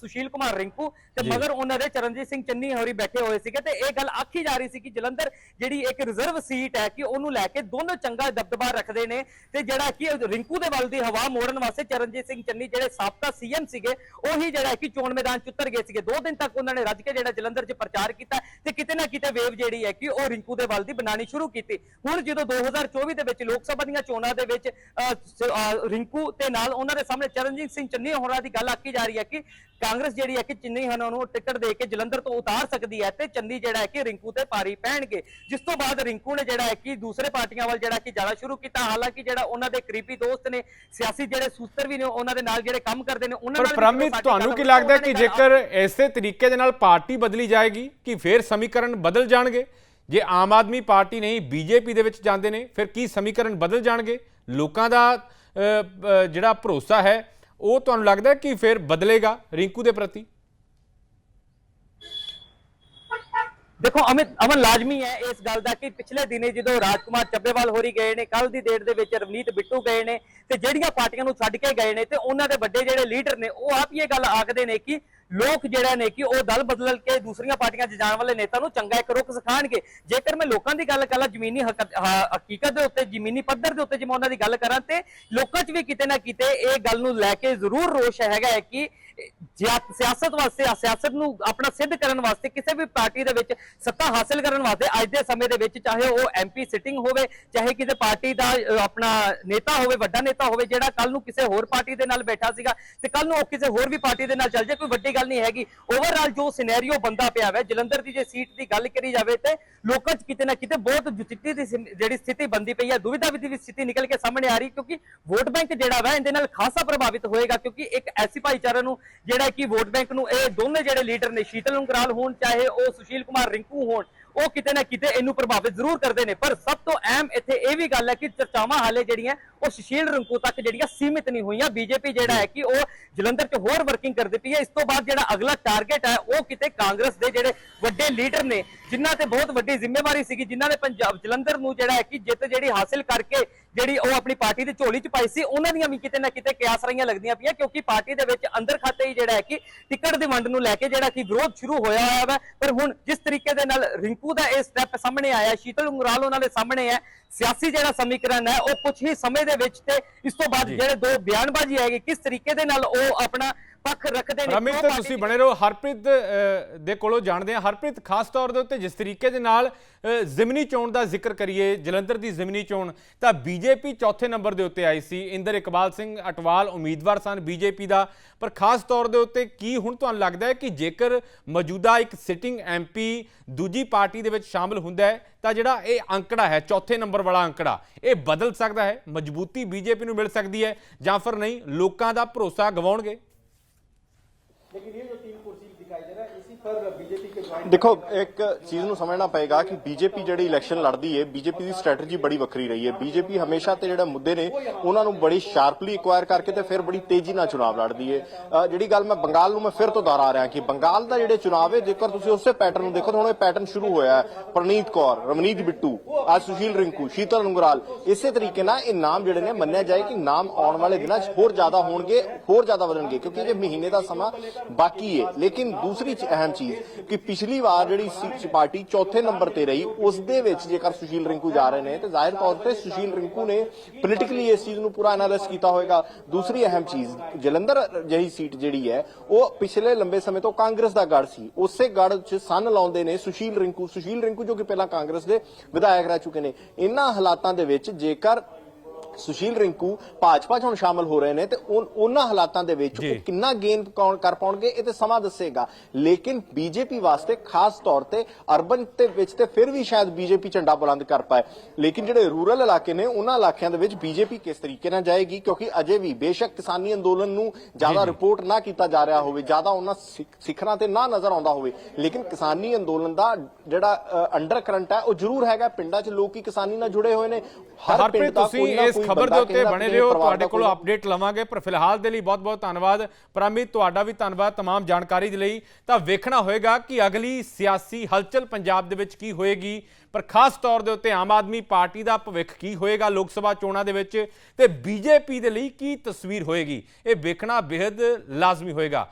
ਸੁਸ਼ੀਲ ਕੁਮਾਰ ਰਿੰਕੂ ਤੇ ਮਗਰ ਉਹਨਾਂ ਦੇ ਚਰਨਜੀਤ ਸਿੰਘ ਚੰਨੀ ਹੋਰੀ ਬੈਠੇ ਹੋਏ ਸੀਗੇ ਤੇ ਇਹ ਗੱਲ ਆਖੀ ਜਾ ਰਹੀ ਸੀ ਕਿ ਜਲੰਧਰ ਜਿਹੜੀ ਇੱਕ ਰਿਜ਼ਰਵ ਸੀਟ ਹੈ ਕਿ ਉਹਨੂੰ ਲੈ ਕੇ ਦੋਨੋਂ ਚੰਗਾ ਦਬਦਬਾ ਰੱਖਦੇ ਨੇ ਤੇ ਜਿਹੜਾ ਕਿ ਰਿੰਕੂ ਦੇ ਵੱਲ ਦੀ ਹਵਾ ਮੋੜਨ ਵਾਸਤੇ ਚਰਨਜੀਤ ਸਿੰਘ ਚੰਨੀ ਜਿਹੜੇ ਸਾਬਕਾ ਸੀਐਮ ਸੀਗੇ, ਉਹੀ ਜਿਹੜਾ ਕਿ ਚੋਣ ਮੈਦਾਨ ਚ ਉਤਰ ਗਏ ਸੀਗੇ। ਦੋ ਦਿਨ ਤੱਕ ਉਹਨਾਂ ਨੇ ਰੱਜ ਕੇ ਜਿਹੜਾ ਜਲੰਧਰ 'ਚ ਪ੍ਰਚਾਰ ਕੀਤਾ ਤੇ ਕਿਤੇ ਨਾ ਕਿਤੇ ਵੇਵ ਜਿਹੜੀ ਹੈ ਕਿ ਉਹ ਰਿੰਕੂ ਦੇ ਵੱਲ ਦੀ ਬਣਾਣੀ ਸ਼ੁਰੂ ਕੀਤੀ। ਹੁਣ ਜਦੋਂ 2024 ਦੇ ਵਿੱਚ ਲੋਕ ਸਭਾ ਦੀਆਂ ਚੋਣਾਂ ਦੇ ਵਿੱਚ ਰਿੰਕੂ ਤੇ ਨਾਲ ਉਹਨਾਂ ਦੇ ਸਾਹਮਣੇ ਚਰਨਜੀਤ ਸਿੰਘ ਚੰਨੀ ਹੋਰਾਂ ਦੀ ਗੱਲ ਆਖੀ ਜਾ ਰਹੀ ਹੈ ਕਿ ਕਾਂਗਰਸ ਜਿਹੜੀ ਹੈ ਕਿ ਚੰਨੀ ਹਨਾਂ ਨੂੰ ਟਿਕਟ ਦੇ ਕੇ ਜਲੰਧਰ ਤੋਂ ਉਤਾਰ ਸਕਦੀ ਹੈ ਤੇ ਚੰਨੀ ਜਿਹੜਾ ਹੈ ਕਿ ਰਿੰਕੂ ਤੇ ਭਾਰੀ ਪੈਣਗੇ। ਜਿਸ ਤੋਂ ਬਾਅਦ ਰਿੰਕੂ ਨੇ ਜਿਹੜਾ ਹੈ ਕਿ ਦੂਸਰੇ ਪਾਰਟੀਆਂ ਵੱਲ ਜਿਹੜਾ ਕਿ ਜਾਣਾ ਸ਼ੁਰੂ ਕੀਤਾ। ਹਾਲਾਂਕਿ ਜਿਹੜਾ ਉਹਨਾਂ ਦੇ ਕਰੀਬੀ ਦੋਸਤ ਨੇ ਸਿਆਸੀ ਜਿਹੜੇ ਸੂਤਰ ਵੀ ਨੇ ਉਹਨਾਂ ਦੇ ਨਾਲ ਜਿਹੜੇ ਕੰਮ ਕਰਦੇ ਨੇ ਉਹਨਾਂ ਪਰ ਨਾਲ ਪ੍ਰਮਿਤ ਸਾਡੀ ਤੁਹਾਨੂੰ ਕੀ ਲੱਗਦਾ ਕਿ ਜੇਕਰ ਇਸੇ ਤਰੀਕੇ ਦੇ ਨਾਲ ਪਾਰਟੀ ਬਦਲੀ ਜਾਏਗੀ ਕਿ ਫਿਰ ਸਮੀਕਰਨ ਬਦਲ ਜਾਣਗੇ? ਜੇ ਆਮ ਆਦਮੀ ਪਾਰਟੀ ਨਹੀਂ ਬੀਜੇਪੀ ਦੇ ਵਿੱਚ ਜਾਂਦੇ ਨੇ ਫਿਰ ਕੀ ਸਮੀਕਰਨ ਬਦਲ ਜਾਣਗੇ? ਲੋਕਾਂ ਦਾ ਜਿਹੜਾ ਭਰੋਸਾ ਹੈ ਉਹ ਤੁਹਾਨੂੰ ਲੱਗਦਾ ਕਿ ਫਿਰ ਬਦਲੇਗਾ ਰਿੰਕੂ ਦੇ ਪ੍ਰਤੀ? ਦੇਖੋ, ਅਮਿਤ, ਅਮਨ ਲਾਜ਼ਮੀ ਹੈ ਇਸ ਗੱਲ ਦਾ ਕਿ ਪਿਛਲੇ ਦਿਨੇ ਜਦੋਂ ਰਾਜਕੁਮਾਰ ਚੱਬੇਵਾਲ ਹੋਰੀ ਗਏ ਨੇ ਕੱਲ ਦੀ ਡੇਟ ਦੇ ਵਿੱਚ ਰਵਨੀਤ ਬਿੱਟੂ ਗਏ ਨੇ ਤੇ ਜਿਹੜੀਆਂ ਪਾਰਟੀਆਂ ਨੂੰ ਛੱਡ ਕੇ ਗਏ ਨੇ ਤੇ ਉਹਨਾਂ ਦੇ ਵੱਡੇ ਜਿਹੜੇ ਲੀਡਰ ਨੇ, ਉਹ ਆਪ ਹੀ ਇਹ ਗੱਲ ਆਖਦੇ ਨੇ ਕਿ ਲੋਕ ਜਿਹੜਾ ਨੇ ਕਿ ਉਹ ਦਲ ਬਦਲ ਕੇ ਦੂਸਰੀਆਂ ਪਾਰਟੀਆਂ 'ਚ ਜਾਣ ਵਾਲੇ ਨੇਤਾ ਨੂੰ ਚੰਗਾ ਇੱਕ ਰੁਖ ਸਿਖਾਣਗੇ ਜੇਕਰ ਮੈਂ ਲੋਕਾਂ ਦੀ ਗੱਲ ਕਰਾਂ, ਜ਼ਮੀਨੀ ਹਕਤ- ਹਕੀਕਤ ਦੇ ਉੱਤੇ, ਜ਼ਮੀਨੀ ਪੱਧਰ ਦੇ ਉੱਤੇ ਜੇ ਮੈਂ ਉਹਨਾਂ ਦੀ ਗੱਲ ਕਰਾਂ ਤੇ ਲੋਕਾਂ 'ਚ ਵੀ ਕਿਤੇ ਨਾ ਕਿਤੇ ਇਹ ਗੱਲ ਨੂੰ ਲੈ ਕੇ ਜ਼ਰੂਰ ਰੋਸ਼ ਹੈਗਾ ਹੈ ਕਿ ਸਿਆਸਤ ਵਾਸਤੇ ਸਿਆਸਤ ਨੂੰ ਆਪਣਾ ਸਿੱਧ ਕਰਨ ਵਾਸਤੇ ਕਿਸੇ ਵੀ ਪਾਰਟੀ ਦੇ ਵਿੱਚ ਸੱਤਾ ਹਾਸਲ ਕਰਨ ਵਾਸਤੇ ਅੱਜ ਦੇ ਸਮੇਂ ਦੇ ਵਿੱਚ ਚਾਹੇ ਉਹ ਐਮਪੀ ਸਿਟਿੰਗ ਹੋਵੇ, ਚਾਹੇ ਕਿਸੇ ਪਾਰਟੀ ਦਾ ਆਪਣਾ ਨੇਤਾ ਹੋਵੇ, ਵੱਡਾ ਨੇਤਾ ਹੋਵੇ, ਜਿਹੜਾ ਕੱਲ ਨੂੰ ਕਿਸੇ ਹੋਰ ਪਾਰਟੀ ਦੇ ਨਾਲ ਬੈਠਾ ਸੀਗਾ ਤੇ ਕੱਲ ਨੂੰ ਉਹ ਕਿਸੇ ਹੋਰ ਵੀ ਪਾਰਟੀ ਦੇ ਨਾਲ ਚੱਲ ਜਾਏ, ਕੋਈ ਵੱਡੀ ਗੱਲ ਨਹੀਂ ਹੈਗੀ। ਓਵਰਆਲ ਜੋ ਸਿਨੈਰੀਓ ਬੰਦਾ ਪਿਆ ਹੈ ਜਲੰਧਰ ਦੀ ਜੇ ਸੀਟ ਦੀ ਗੱਲ ਕਰੀ ਜਾਵੇ ਤੇ ਲੋਕਾਂ 'ਚ ਕਿਤੇ ਨਾ ਕਿਤੇ ਬਹੁਤ ਜੁਚਿੱਤੀ ਦੀ ਜਿਹੜੀ ਸਥਿਤੀ ਬੰਦੀ ਪਈ ਹੈ ਦੁਵਿਧਾ ਦੀ ਵੀ ਸਥਿਤੀ ਨਿਕਲ ਕੇ ਸਾਹਮਣੇ ਆ ਰਹੀ ਕਿਉਂਕਿ ਵੋਟ ਬੈਂਕ ਜਿਹੜਾ ਵਾ, ਇਹਦੇ ਨਾਲ ਖਾਸਾ ਪ੍ਰਭਾਵਿਤ ਹੋਏਗਾ ਕਿਉਂਕਿ ਇੱਕ ਐਸੀ ਭਾਈਚਾਰੇ ਨੂੰ ਜਿਹੜਾ ਕਿ ਵੋਟ ਬੈਂਕ ਨੂੰ ਇਹ ਦੋਨੇ ਜਿਹੜੇ ਲੀਡਰ ਨੇ, ਸ਼ੀਤਲ ਉਂਗਰਾਲ ਹੋਣ, ਚਾਹੇ ਉਹ ਸੁਸ਼ੀਲ ਕੁਮਾਰ ਰਿੰਕੂ ਹੋਣ, ਉਹ ਕਿਤੇ ਨਾ ਕਿਤੇ ਇਹਨੂੰ ਪ੍ਰਭਾਵਿਤ ਜ਼ਰੂਰ ਕਰਦੇ ਨੇ। ਪਰ ਸਭ ਤੋਂ ਅਹਿਮ ਇੱਥੇ ਇਹ ਵੀ ਗੱਲ ਹੈ ਕਿ ਚਰਚਾਵਾਂ ਹਾਲੇ ਜਿਹੜੀਆਂ, ਉਹ ਸੁਸ਼ੀਲ ਰਿੰਕੂ ਤੱਕ ਜਿਹੜੀਆਂ ਸੀਮਿਤ ਨਹੀਂ ਹੋਈਆਂ। ਬੀਜੇਪੀ ਜਿਹੜਾ ਹੈ ਕਿ ਉਹ ਜਲੰਧਰ 'ਚ ਹੋਰ ਵਰਕਿੰਗ ਕਰਦੀ ਪਈ ਹੈ। ਇਸ ਤੋਂ ਬਾਅਦ ਜਿਹੜਾ ਅਗਲਾ ਟਾਰਗੇਟ ਹੈ, ਉਹ ਕਿਤੇ ਕਾਂਗਰਸ ਦੇ ਜਿਹੜੇ ਵੱਡੇ ਲੀਡਰ ਨੇ, ਜਿਨ੍ਹਾਂ ਤੇ ਬਹੁਤ ਵੱਡੀ ਜ਼ਿੰਮੇਵਾਰੀ ਸੀਗੀ, ਜਿਨ੍ਹਾਂ ਨੇ ਪੰਜਾਬ, ਜਲੰਧਰ ਨੂੰ ਜਿਹੜਾ ਹੈ ਕਿ ਜਿੱਤ ਜਿਹੜੀ ਹਾਸਿਲ ਕਰਕੇ ਜਿਹੜੀ ਉਹ ਆਪਣੀ ਪਾਰਟੀ ਦੀ ਝੋਲੀ 'ਚ ਪਾਈ ਸੀ ਉਹਨਾਂ ਦੀਆਂ ਵੀ ਕਿਤੇ ਨਾ ਕਿਤੇ ਕਿਆਸ ਰਹੀਆਂ ਲੱਗਦੀਆਂ ਪਈਆਂ ਕਿਉਂਕਿ ਪਾਰਟੀ ਦੇ ਵਿੱਚ ਅੰਦਰ ਖਾਤੇ ਹੀ ਜਿਹੜਾ ਹੈ ਕਿ ਟਿਕਟ ਦੀ ਵੰਡ ਨੂੰ ਲੈ ਕੇ ਜਿਹੜਾ ਕਿ ਵਿਰੋਧ ਸ਼ੁਰੂ ਹੋਇਆ ਹੋਇਆ ਵਾ। ਪਰ ਹੁਣ ਜਿਸ ਤਰੀਕੇ ਦੇ ਨਾਲ ਰਿੰਕੂ ਦਾ ਇਹ ਸਟੈਪ ਸਾਹਮਣੇ ਆਇਆ ਸ਼ੀਤਲ ਉਂਗਰਾਲ ਉਹਨਾਂ ਦੇ ਸਾਹਮਣੇ ਹੈ ਸਿਆਸੀ ਜਿਹੜਾ ਸਮੀਕਰਨ ਹੈ ਉਹ ਕੁਝ ਹੀ ਸਮੇਂ ਦੇ ਵਿੱਚ ਤੇ ਇਸ ਤੋਂ ਬਾਅਦ ਜਿਹੜੇ ਦੋ ਬਿਆਨਬਾਜ਼ੀ ਹੈਗੀ ਕਿਸ ਤਰੀਕੇ ਦੇ ਨਾਲ ਉਹ ਆਪਣਾ ਪੱਖ ਰੱਖਦੇ ਨੇ ਰਮਿਤ ਤੁਸੀਂ ਬਣੇ ਰਹੋ ਹਰਪ੍ਰੀਤ ਦੇ ਕੋਲੋਂ ਜਾਣਦੇ ਹਾਂ। ਹਰਪ੍ਰੀਤ ਖਾਸ ਤੌਰ ਦੇ ਉੱਤੇ ਜਿਸ ਤਰੀਕੇ ਦੇ ਨਾਲ ਜ਼ਿਮਨੀ ਚੋਣ ਦਾ ਜ਼ਿਕਰ ਕਰੀਏ ਜਲੰਧਰ ਦੀ ਜ਼ਿਮਨੀ ਚੋਣ ਤਾਂ ਬੀਜੇਪੀ ਚੌਥੇ ਨੰਬਰ ਦੇ ਉੱਤੇ ਆਈ ਸੀ। ਇੰਦਰ ਇਕਬਾਲ ਸਿੰਘ ਅਟਵਾਲ ਉਮੀਦਵਾਰ ਸਨ ਬੀਜੇਪੀ ਦਾ। ਪਰ ਖਾਸ ਤੌਰ ਦੇ ਉੱਤੇ ਕੀ ਹੁਣ ਤੁਹਾਨੂੰ ਲੱਗਦਾ ਹੈ ਕਿ ਜੇਕਰ ਮੌਜੂਦਾ ਇੱਕ ਸਿਟਿੰਗ ਐਮਪੀ ਦੂਜੀ ਪਾਰਟੀ ਦੇ ਵਿੱਚ ਸ਼ਾਮਲ ਹੁੰਦਾ ਹੈ ਤਾਂ ਜਿਹੜਾ ਇਹ ਅੰਕੜਾ ਹੈ ਚੌਥੇ ਨੰਬਰ ਵਾਲਾ ਅੰਕੜਾ ਇਹ ਬਦਲ ਸਕਦਾ ਹੈ? ਮਜ਼ਬੂਤੀ ਬੀਜੇਪੀ ਨੂੰ ਮਿਲ ਸਕਦੀ ਹੈ ਜਾਂ ਫਿਰ ਨਹੀਂ? ਲੋਕਾਂ ਦਾ ਭਰੋਸਾ ਗਵਾਉਣਗੇ? लेकिन ये जो तीन कुर्सी दिखाई दे रहा है इसी पर बीजेपी ਦੇਖੋ, ਇੱਕ ਚੀਜ਼ ਨੂੰ ਸਮਝਣਾ ਪਏਗਾ ਕਿ ਬੀਜੇਪੀ ਜਿਹੜੀ ਇਲੈਕਸ਼ਨ ਲੜਦੀ ਹੈ ਬੀਜੇਪੀ ਦੀ ਸਟ੍ਰੈਟਜੀ ਬੜੀ ਵੱਖਰੀ ਰਹੀ ਹੈ ਬੀਜੇਪੀ ਹਮੇਸ਼ਾ ਤੇ ਜਿਹੜੇ ਮੁੱਦੇ ਨੇ, ਉਹਨਾਂ ਨੂੰ ਬੜੀ ਸ਼ਾਰਪਲੀ ਐਕਵਾਇਰ ਕਰਕੇ ਤੇ ਫਿਰ ਬੜੀ ਤੇਜ਼ੀ ਨਾਲ ਚੁਣਾਵ ਲੜਦੀ ਹੈ ਜਿਹੜੀ ਗੱਲ ਮੈਂ ਬੰਗਾਲ ਨੂੰ ਮੈਂ ਫਿਰ ਤੋਂ ਦੁਹਰਾ ਰਿਹਾ ਕਿ ਬੰਗਾਲ ਦਾ ਜਿਹੜੇ ਚੁਣਾਵ ਹੈ ਜੇਕਰ ਤੁਸੀਂ ਉਸੇ ਪੈਟਰਨ ਨੂੰ ਦੇਖੋ, ਤਾਂ ਹੁਣ ਇਹ ਪੈਟਰਨ ਸ਼ੁਰੂ ਹੋਇਆ ਹੈ। ਪ੍ਰਨੀਤ ਕੌਰ ਰਮਨੀਤ ਬਿੱਟੂ, ਅੱਜ ਸੁਸ਼ੀਲ ਰਿੰਕੂ, ਸ਼ੀਤਲ ਉਂਗਰਾਲ ਇਸੇ ਤਰੀਕੇ ਨਾਲ ਇਹ ਨਾਮ ਜਿਹੜੇ ਨੇ ਮੰਨਿਆ ਜਾਏ ਕਿ ਨਾਮ ਆਉਣ ਵਾਲੇ ਦਿਨਾਂ 'ਚ ਹੋਰ ਜ਼ਿਆਦਾ ਹੋਣਗੇ, ਹੋਰ ਜ਼ਿਆਦਾ ਵਧਣਗੇ, ਕਿਉਂਕਿ ਜੇ ਮਹੀਨੇ ਦਾ ਸਮਾਂ ਬਾਕੀ ਹੈ ਲੇਕਿਨ ਦੂਸਰੀ ਅਹਿਮ ਚੀਜ਼ ਕਿ ਪਿਛਲੀ ਵਾਰ ਜਿਹੜੀ ਸੀ ਪਾਰਟੀ ਚੌਥੇ ਨੰਬਰ ਤੇ ਰਹੀ, ਉਸ ਦੇ ਵਿੱਚ ਜੇਕਰ ਸੁਸ਼ੀਲ ਰਿੰਕੂ ਜਾ ਰਹੇ ਨੇ, ਤੇ ਜ਼ਾਹਿਰ ਤੌਰ ਤੇ ਸੁਸ਼ੀਲ ਰਿੰਕੂ ਨੇ ਪੋਲੀਟੀਕਲੀ ਇਸ ਚੀਜ਼ ਨੂੰ ਪੂਰਾ ਐਨਾਲਿਸਿਸ ਕੀਤਾ ਹੋਵੇਗਾ ਦੂਸਰੀ ਅਹਿਮ ਚੀਜ਼, ਜਲੰਧਰ ਜਿਹੀ ਸੀਟ ਜਿਹੜੀ ਹੈ, ਉਹ ਪਿਛਲੇ ਲੰਬੇ ਸਮੇਂ ਤੋਂ ਕਾਂਗਰਸ ਦਾ ਗੜ ਸੀ। ਉਸੇ ਗੜ 'ਚ ਸੰਨ ਲਾਉਂਦੇ ਨੇ ਸੁਸ਼ੀਲ ਰਿੰਕੂ। ਸੁਸ਼ੀਲ ਰਿੰਕੂ ਜੋ ਕਿ ਪਹਿਲਾਂ ਕਾਂਗਰਸ ਦੇ ਵਿਧਾਇਕ ਰਹਿ ਚੁੱਕੇ ਨੇ। ਇਹਨਾਂ ਹਾਲਾਤਾਂ ਦੇ ਵਿੱਚ ਜੇਕਰ ਸੁਸ਼ੀਲ ਰਿੰਕੂ ਭਾਜਪਾ 'ਚ ਹੁਣ ਸ਼ਾਮਲ ਹੋ ਰਹੇ ਨੇ ਤੇ ਉਨ- ਉਹਨਾਂ ਹਾਲਾਤਾਂ ਦੇ ਵਿੱਚ। ਉਹ ਕਿੰਨਾ ਗੇਨ ਕਰ ਪਾਉਣਗੇ ਇਹ ਤੇ ਸਮਾਂ ਦੱਸੇਗਾ। ਲੇਕਿਨ ਬੀਜੇਪੀ ਵਾਸਤੇ ਖਾਸ ਤੌਰ ਤੇ ਅਰਬਨ ਦੇ ਵਿੱਚ ਤੇ ਫਿਰ ਵੀ ਸ਼ਾਇਦ ਬੀਜੇਪੀ ਝੰਡਾ ਬੁਲੰਦ ਕਰ ਪਾਏ। ਲੇਕਿਨ ਜਿਹੜੇ ਰੂਰਲ ਇਲਾਕੇ ਨੇ ਉਹਨਾਂ ਇਲਾਕਿਆਂ ਦੇ ਵਿੱਚ ਬੀਜੇਪੀ ਕਿਸ ਤਰੀਕੇ ਨਾਲ ਜਾਏਗੀ? ਕਿਉਂਕਿ ਅਜੇ ਵੀ ਬੇਸ਼ੱਕ ਕਿਸਾਨੀ ਅੰਦੋਲਨ ਨੂੰ ਜ਼ਿਆਦਾ ਰਿਪੋਰਟ ਨਾ ਕੀਤਾ ਜਾ ਰਿਹਾ ਹੋਵੇ ਜ਼ਿਆਦਾ ਉਹਨਾਂ ਸਿਖ- ਸਿਖਰਾਂ ਤੇ ਨਾ ਨਜ਼ਰ ਆਉਂਦਾ ਹੋਵੇ। ਲੇਕਿਨ ਕਿਸਾਨੀ ਅੰਦੋਲਨ ਦਾ ਜਿਹੜਾ ਅੰਡਰ ਕਰੰਟ ਹੈ ਉਹ ਜ਼ਰੂਰ ਹੈਗਾ। ਪਿੰਡਾਂ 'ਚ ਲੋਕ ਹੀ ਕਿਸਾਨੀ ਨਾਲ ਜੁੜੇ ਹੋਏ ਨੇ। ਹਰ ਪਿੰਡ ਹਰਪ੍ਰੀਤ ਦਾ ਤੁਸੀਂ ਕੋਈ ਨਾ ਇਸ ਖਬਰ ਦੇ ਉੱਤੇ ਬਣੇ ਰਹੋ ਤੁਹਾਡੇ ਕੋਲੋਂ ਅਪਡੇਟ ਲਵਾਂਗੇ ਪਰ ਫਿਲਹਾਲ ਦੇ ਲਈ ਬਹੁਤ-ਬਹੁਤ ਧੰਨਵਾਦ। ਪ੍ਰਮਿਤ ਤੁਹਾਡਾ ਵੀ ਧੰਨਵਾਦ तमाम ਜਾਣਕਾਰੀ ਦੇ ਲਈ। ਤਾਂ ਵੇਖਣਾ ਹੋਏਗਾ ਕਿ ਅਗਲੀ ਸਿਆਸੀ ਹਲਚਲ ਪੰਜਾਬ ਦੇ ਵਿੱਚ ਕੀ ਹੋਏਗੀ। ਪਰ ਖਾਸ ਤੌਰ ਦੇ ਉੱਤੇ ਆਮ ਆਦਮੀ ਪਾਰਟੀ ਦਾ ਭਵਿੱਖ ਕੀ ਹੋਏਗਾ ਲੋਕ ਸਭਾ ਚੋਣਾਂ ਦੇ ਵਿੱਚ ਤੇ ਬੀਜੇਪੀ ਦੇ ਲਈ ਕੀ ਤਸਵੀਰ ਹੋਏਗੀ। ਇਹ ਵੇਖਣਾ ਬੇहद ਲਾਜ਼ਮੀ ਹੋਏਗਾ।